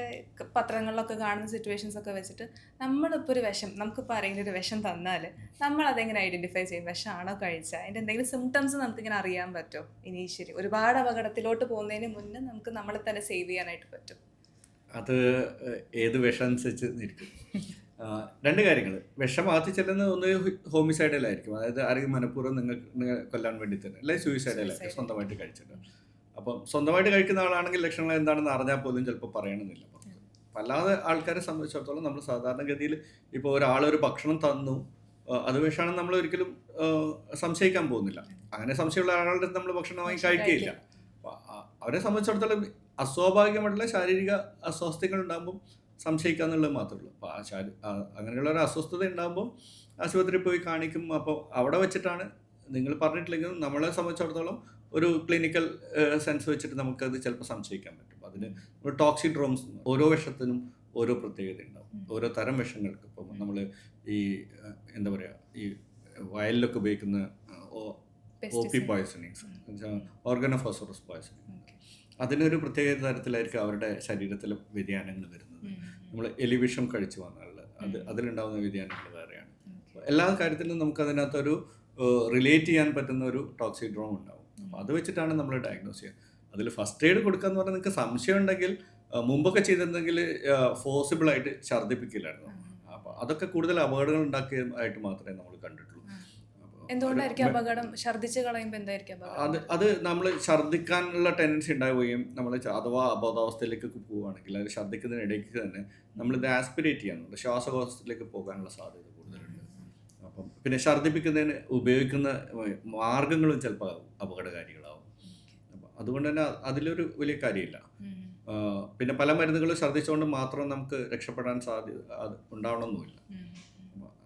പത്രങ്ങളിലൊക്കെ കാണുന്ന സിറ്റുവേഷൻസ് ഒക്കെ വെച്ചിട്ട് നമ്മളിപ്പോൾ ഒരു വിഷം നമുക്കിപ്പോൾ ആരെങ്കിലും ഒരു വിഷം തന്നാൽ നമ്മൾ അതെങ്ങനെ ഐഡന്റിഫൈ ചെയ്യും? വിഷമാണോ കഴിച്ചാൽ അതിന്റെ എന്തെങ്കിലും സിംറ്റംസ് നമുക്കിങ്ങനെ അറിയാൻ പറ്റുമോ ഇനീഷ്യലി ഒരുപാട് അപകടത്തിലോട്ട് പോകുന്നതിന് മുന്നേ നമുക്ക് നമ്മളെ തന്നെ സേവ് ചെയ്യാനായിട്ട് പറ്റും. അത് ഏത് വിഷം അനുസരിച്ച് രണ്ട് കാര്യങ്ങൾ വിഷം ആത്തി ചെല്ലുന്നത് ഒന്ന് ഹോമിസൈഡലായിരിക്കും. അതായത് ആരെങ്കിലും മനഃപൂർവം നിങ്ങൾക്ക് കൊല്ലാൻ വേണ്ടി തന്നെ അല്ലെങ്കിൽ സൂയിസൈഡലായിരിക്കും സ്വന്തമായിട്ട് കഴിച്ചിട്ട്. അപ്പം സ്വന്തമായിട്ട് കഴിക്കുന്ന ആളാണെങ്കിൽ ലക്ഷണങ്ങൾ എന്താണെന്ന് അറിഞ്ഞാൽ പോലും ചിലപ്പോൾ പറയണമെന്നില്ല. അപ്പം അല്ലാതെ ആൾക്കാരെ സംബന്ധിച്ചിടത്തോളം നമ്മൾ സാധാരണഗതിയിൽ ഇപ്പോൾ ഒരാളൊരു ഭക്ഷണം തന്നു അത് വിഷമാണെന്ന് നമ്മൾ ഒരിക്കലും സംശയിക്കാൻ പോകുന്നില്ല. അങ്ങനെ സംശയമുള്ള ആളുടെ നമ്മൾ ഭക്ഷണം വാങ്ങി കഴിക്കുകയില്ല. അവരെ സംബന്ധിച്ചിടത്തോളം അസ്വാഭാവികമായിട്ടുള്ള ശാരീരിക അസ്വാസ്ഥ്യങ്ങൾ ഉണ്ടാകുമ്പോൾ സംശയിക്കുക എന്നുള്ളത് മാത്രമേ ഉള്ളൂ. അപ്പോൾ ആ ശാരീ അങ്ങനെയുള്ള ഒരു അസ്വസ്ഥത ഉണ്ടാകുമ്പോൾ ആശുപത്രിയിൽ പോയി കാണിക്കും. അപ്പോൾ അവിടെ വെച്ചിട്ടാണ് നിങ്ങൾ പറഞ്ഞിട്ടില്ലെങ്കിലും നമ്മളെ സംബന്ധിച്ചിടത്തോളം ഒരു ക്ലിനിക്കൽ സെൻസ് വെച്ചിട്ട് നമുക്കത് ചിലപ്പോൾ സംശയിക്കാൻ പറ്റും. അതിന് ടോക്സിക് ടോക്സിഡ്രോംസ് ഓരോ വിഷത്തിനും ഓരോ പ്രത്യേകത ഉണ്ടാവും. ഓരോ തരം വിഷങ്ങൾക്ക് ഇപ്പം നമ്മൾ ഈ എന്താ പറയുക ഈ വയലിലൊക്കെ ഉപയോഗിക്കുന്ന ഓ പി. പോയ്സണിങ്സ് ഓർഗനോഫോസോറസ് പോയ്സണിങ്. അതിനൊരു പ്രത്യേക തരത്തിലായിരിക്കും അവരുടെ ശരീരത്തിൽ വ്യതിയാനങ്ങൾ വരുന്നത്. നമ്മൾ എലിവിഷം കഴിച്ചു വന്നാൽ അത്. അതിലുണ്ടാകുന്ന വ്യതിയാനങ്ങൾ വേറെയാണ്. എല്ലാ കാര്യത്തിലും നമുക്ക് അതിനകത്തൊരു റിലേറ്റ് ചെയ്യാൻ പറ്റുന്ന ഒരു ടോക്സിഡ്രോം ഉണ്ടാവും. അപ്പോൾ അത് വെച്ചിട്ടാണ് നമ്മൾ ഡയഗ്നോസ് ചെയ്യുക. അതിൽ ഫസ്റ്റ് എയ്ഡ് കൊടുക്കുക എന്ന് പറഞ്ഞാൽ നിങ്ങൾക്ക് സംശയം ഉണ്ടെങ്കിൽ മുമ്പൊക്കെ ചെയ്തിരുന്നെങ്കിൽ ഫോസിബിൾ ആയിട്ട് ഛർദ്ദിപ്പിക്കില്ലായിരുന്നു. അപ്പോൾ അതൊക്കെ കൂടുതൽ അപകടങ്ങൾ ഉണ്ടാക്കിയതായിട്ട് മാത്രമേ നമ്മൾ കണ്ടിട്ടുള്ളൂ. എന്തുകൊണ്ടായിരിക്കും അപകടം? ഛർദ്ദിച്ച് കളയുമ്പോൾ എന്തായിരിക്കും അത് അത് നമ്മൾ ഛർദ്ദിക്കാനുള്ള ടെൻഡൻസി ഉണ്ടാവുകയും നമ്മൾ അഥവാ അബോധാവസ്ഥയിലേക്കൊക്കെ പോവുകയാണെങ്കിൽ അത് ഛർദ്ദിക്കുന്നതിനിടയ്ക്ക് തന്നെ നമ്മളിത് ആസ്പിരേറ്റ് ചെയ്യാനുണ്ട് ശ്വാസകോശത്തിലേക്ക് പോകാനുള്ള സാധ്യത കൂടുതലുണ്ട്. അപ്പം പിന്നെ ഛർദ്ദിപ്പിക്കുന്നതിന് ഉപയോഗിക്കുന്ന മാർഗങ്ങളും ചിലപ്പോൾ അപകടകാരികളാവും. അപ്പം അതുകൊണ്ട് തന്നെ അതിലൊരു വലിയ കാര്യമില്ല. പിന്നെ പല മരുന്നുകളും ഛർദ്ദിച്ചുകൊണ്ട് മാത്രം നമുക്ക് രക്ഷപ്പെടാൻ സാധ്യത ഉണ്ടാവണമെന്നില്ല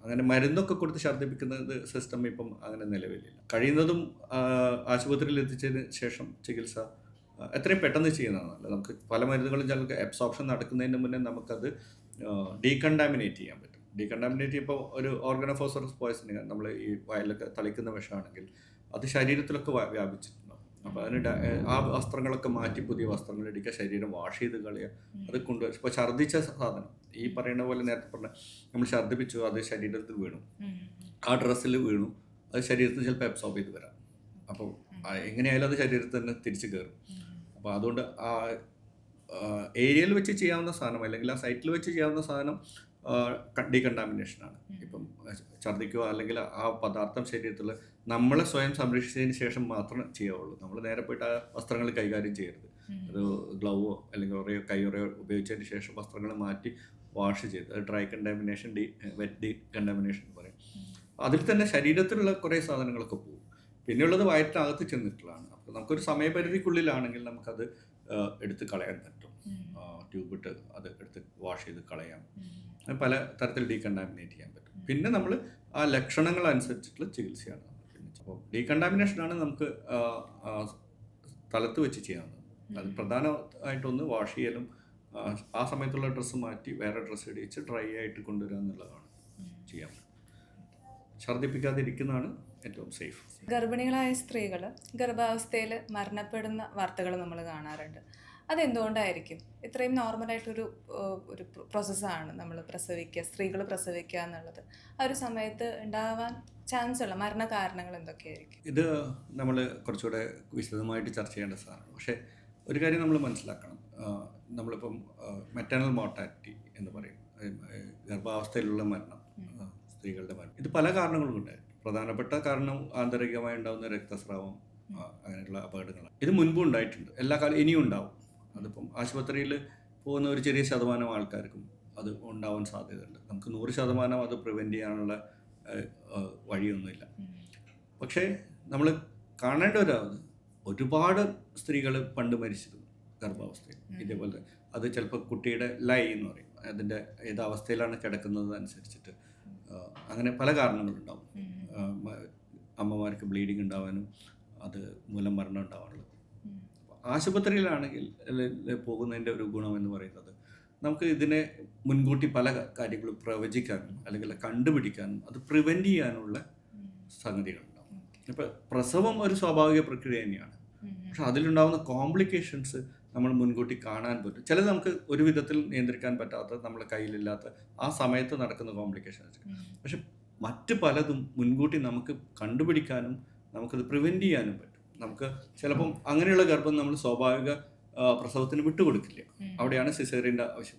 അങ്ങനെ മരുന്നൊക്കെ കൊടുത്ത് ഛർദ്ദിപ്പിക്കുന്നത് സിസ്റ്റം ഇപ്പം അങ്ങനെ നിലവിലില്ല. കഴിയുന്നതും ആശുപത്രിയിൽ എത്തിച്ചതിന് ശേഷം ചികിത്സ എത്രയും പെട്ടെന്ന് ചെയ്യുന്നതാണ് അല്ല നമുക്ക് പല മരുന്നുകളും ചിലർക്ക് അബ്സോർപ്ഷൻ നടക്കുന്നതിന് മുന്നേ നമുക്കത് ഡീകണ്ടാമിനേറ്റ് ചെയ്യാൻ പറ്റും. ഡീകണ്ടാമിനേറ്റ് ചെയ്യുമ്പോൾ ഒരു ഓർഗനോഫോസറസ് പോയിസണിങ് നമ്മൾ ഈ വയലൊക്കെ തളിക്കുന്ന വിഷമാണെങ്കിൽ അത് ശരീരത്തിലൊക്കെ വ്യാ- വ്യാപിച്ചിട്ടുണ്ടാവും അപ്പോൾ അതിന് ആ വസ്ത്രങ്ങളൊക്കെ മാറ്റി പുതിയ വസ്ത്രങ്ങൾ ഇടിക്കുക ശരീരം വാഷ് ചെയ്ത് കളയുക അത് കൊണ്ടുവരും ഇപ്പോൾ ഛർദ്ദിച്ച സാധനം. ഈ പറയുന്ന പോലെ നേരത്തെ പറഞ്ഞ നമ്മൾ ഛർദ്ദിപ്പിച്ചു അത് ശരീരത്തിൽ വീണു. ആ ഡ്രസ്സിൽ വീണു. അത് ശരീരത്തിൽ ചിലപ്പോൾ അബ്സോർബ് ചെയ്ത് വരാം. അപ്പോൾ എങ്ങനെയായാലും അത് ശരീരത്തിൽ തന്നെ തിരിച്ചു കയറും. അപ്പോൾ അതുകൊണ്ട് ആ ഏരിയയിൽ വെച്ച് ചെയ്യാവുന്ന സാധനം അല്ലെങ്കിൽ ആ സൈറ്റിൽ വെച്ച് ചെയ്യാവുന്ന സാധനം ഡീകണ്ടാമിനേഷനാണ് ഇപ്പം ഛർദ്ദിക്കുക അല്ലെങ്കിൽ ആ പദാർത്ഥം ശരീരത്തിൽ നമ്മളെ സ്വയം സംരക്ഷിച്ചതിന് ശേഷം മാത്രം ചെയ്യാവുള്ളൂ. നമ്മൾ നേരെ പോയിട്ട് ആ വസ്ത്രങ്ങൾ കൈകാര്യം ചെയ്യരുത്. അത് ഗ്ലൗവോ അല്ലെങ്കിൽ ഒറയോ കൈയൊറയോ ഉപയോഗിച്ചതിന് ശേഷം വസ്ത്രങ്ങൾ മാറ്റി വാഷ് ചെയ്ത് അത് dry contamination de wet decontamination എന്ന് പറയും. അതിൽ തന്നെ ശരീരത്തിലുള്ള കുറേ സാധനങ്ങളൊക്കെ പോകും. പിന്നെയുള്ളത് വയറ്റിനകത്ത് ചെന്നിട്ടുള്ളതാണ്. അപ്പോൾ നമുക്കൊരു സമയപരിധിക്കുള്ളിലാണെങ്കിൽ നമുക്കത് എടുത്ത് കളയാൻ പറ്റും. ട്യൂബ് ഇട്ട് അത് എടുത്ത് വാഷ് ചെയ്ത് കളയാം. പല തരത്തിൽ ഡീകണ്ടാമിനേറ്റ് ചെയ്യാൻ പറ്റും. പിന്നെ നമ്മൾ ആ ലക്ഷണങ്ങൾ അനുസരിച്ചിട്ടുള്ള ചികിത്സയാണ് അപ്പോൾ ഡീകണ്ടാമിനേഷനാണ് നമുക്ക് സ്ഥലത്ത് വെച്ച് ചെയ്യാവുന്നത്. അത് പ്രധാനമായിട്ടൊന്ന് വാഷ് ചെയ്യലും ആ, ആ സമയത്തുള്ള ഡ്രസ്സ് മാറ്റി വേറെ ഡ്രസ്സ് ഇടിച്ച് ഡ്രൈ ആയിട്ട് കൊണ്ടുവരിക എന്നുള്ളതാണ് ചെയ്യാൻ ഛർദ്ദിപ്പിക്കാതിരിക്കുന്നതാണ് ഏറ്റവും സേഫ് ഗർഭിണികളായ സ്ത്രീകൾ ഗർഭാവസ്ഥയിൽ മരണപ്പെടുന്ന വാർത്തകൾ നമ്മൾ കാണാറുണ്ട്. അതെന്തുകൊണ്ടായിരിക്കും? ഇത്രയും നോർമലായിട്ടൊരു ഒരു പ്രോസസ്സാണ് നമ്മൾ പ്രസവിക്കുക സ്ത്രീകൾ പ്രസവിക്കുക എന്നുള്ളത്. ആ ഒരു സമയത്ത് ഉണ്ടാവാൻ ചാൻസ് ഉള്ള മരണ കാരണങ്ങൾ എന്തൊക്കെയായിരിക്കും? ഇത് നമ്മൾ കുറച്ചുകൂടെ വിശദമായിട്ട് ചർച്ച ചെയ്യേണ്ട സാധനമാണ്. പക്ഷേ ഒരു കാര്യം നമ്മൾ മനസ്സിലാക്കണം. നമ്മളിപ്പം മെറ്റേണൽ മോർട്ടാലിറ്റി എന്ന് പറയും. ഗർഭാവസ്ഥയിലുള്ള മരണം സ്ത്രീകളുടെ മരണം. ഇത് പല കാരണങ്ങളും ഉണ്ടായിരുന്നു പ്രധാനപ്പെട്ട കാരണം ആന്തരികമായി ഉണ്ടാകുന്ന രക്തസ്രാവം അങ്ങനെയുള്ള അപകടങ്ങളാണ്. ഇത് മുൻപും ഉണ്ടായിട്ടുണ്ട്. എല്ലാ കാലം ഇനിയും ഉണ്ടാവും. അതിപ്പം ആശുപത്രിയിൽ പോകുന്ന ഒരു ചെറിയ ശതമാനം ആൾക്കാർക്കും അത് ഉണ്ടാവാൻ സാധ്യതയുണ്ട്. നമുക്ക് നൂറ് ശതമാനം അത് പ്രിവെന്റ് ചെയ്യാനുള്ള വഴിയൊന്നുമില്ല. പക്ഷേ നമ്മൾ കാണേണ്ട ഒരു ഒരുപാട് സ്ത്രീകൾ പണ്ട് മരിച്ചിരുന്നു ഗർഭാവസ്ഥയിൽ. ഇതേപോലെ അത് ചിലപ്പോൾ കുട്ടിയുടെ ലൈ എന്ന് പറയും. അതിന്റെ ഏത് അവസ്ഥയിലാണ് കിടക്കുന്നത് അനുസരിച്ചിട്ട് അങ്ങനെ പല കാരണങ്ങളുണ്ടാവും അമ്മമാർക്ക് ബ്ലീഡിങ് ഉണ്ടാവാനും അത് മൂലം മരണം ഉണ്ടാവാനുള്ളത് ആശുപത്രിയിലാണെങ്കിൽ പോകുന്നതിന്റെ ഒരു ഗുണം എന്ന് പറയുന്നത് നമുക്ക് ഇതിനെ മുൻകൂട്ടി പല കാര്യങ്ങളും പ്രവചിക്കാനും അല്ലെങ്കിൽ കണ്ടുപിടിക്കാനും അത് പ്രിവെന്റ് ചെയ്യാനുള്ള സംഗതികളുണ്ടാവും. ഇപ്പം പ്രസവം ഒരു സ്വാഭാവിക പ്രക്രിയ തന്നെയാണ്. പക്ഷെ അതിലുണ്ടാകുന്ന കോംപ്ലിക്കേഷൻസ് നമ്മൾ മുൻകൂട്ടി കാണാൻ പറ്റും. ചിലത് നമുക്ക് ഒരു വിധത്തിൽ നിയന്ത്രിക്കാൻ പറ്റാത്ത നമ്മുടെ കയ്യിലില്ലാത്ത ആ സമയത്ത് നടക്കുന്ന കോംപ്ലിക്കേഷൻസ് പക്ഷെ മറ്റ് പലതും മുൻകൂട്ടി നമുക്ക് കണ്ടുപിടിക്കാനും നമുക്കത് പ്രിവെന്റ് ചെയ്യാനും പറ്റും. നമുക്ക് ചിലപ്പം അങ്ങനെയുള്ള ഗർഭം നമ്മൾ സ്വാഭാവിക പ്രസവത്തിന് വിട്ടുകൊടുക്കില്ല. അവിടെയാണ് സിസേറിയന്റെ ആവശ്യം.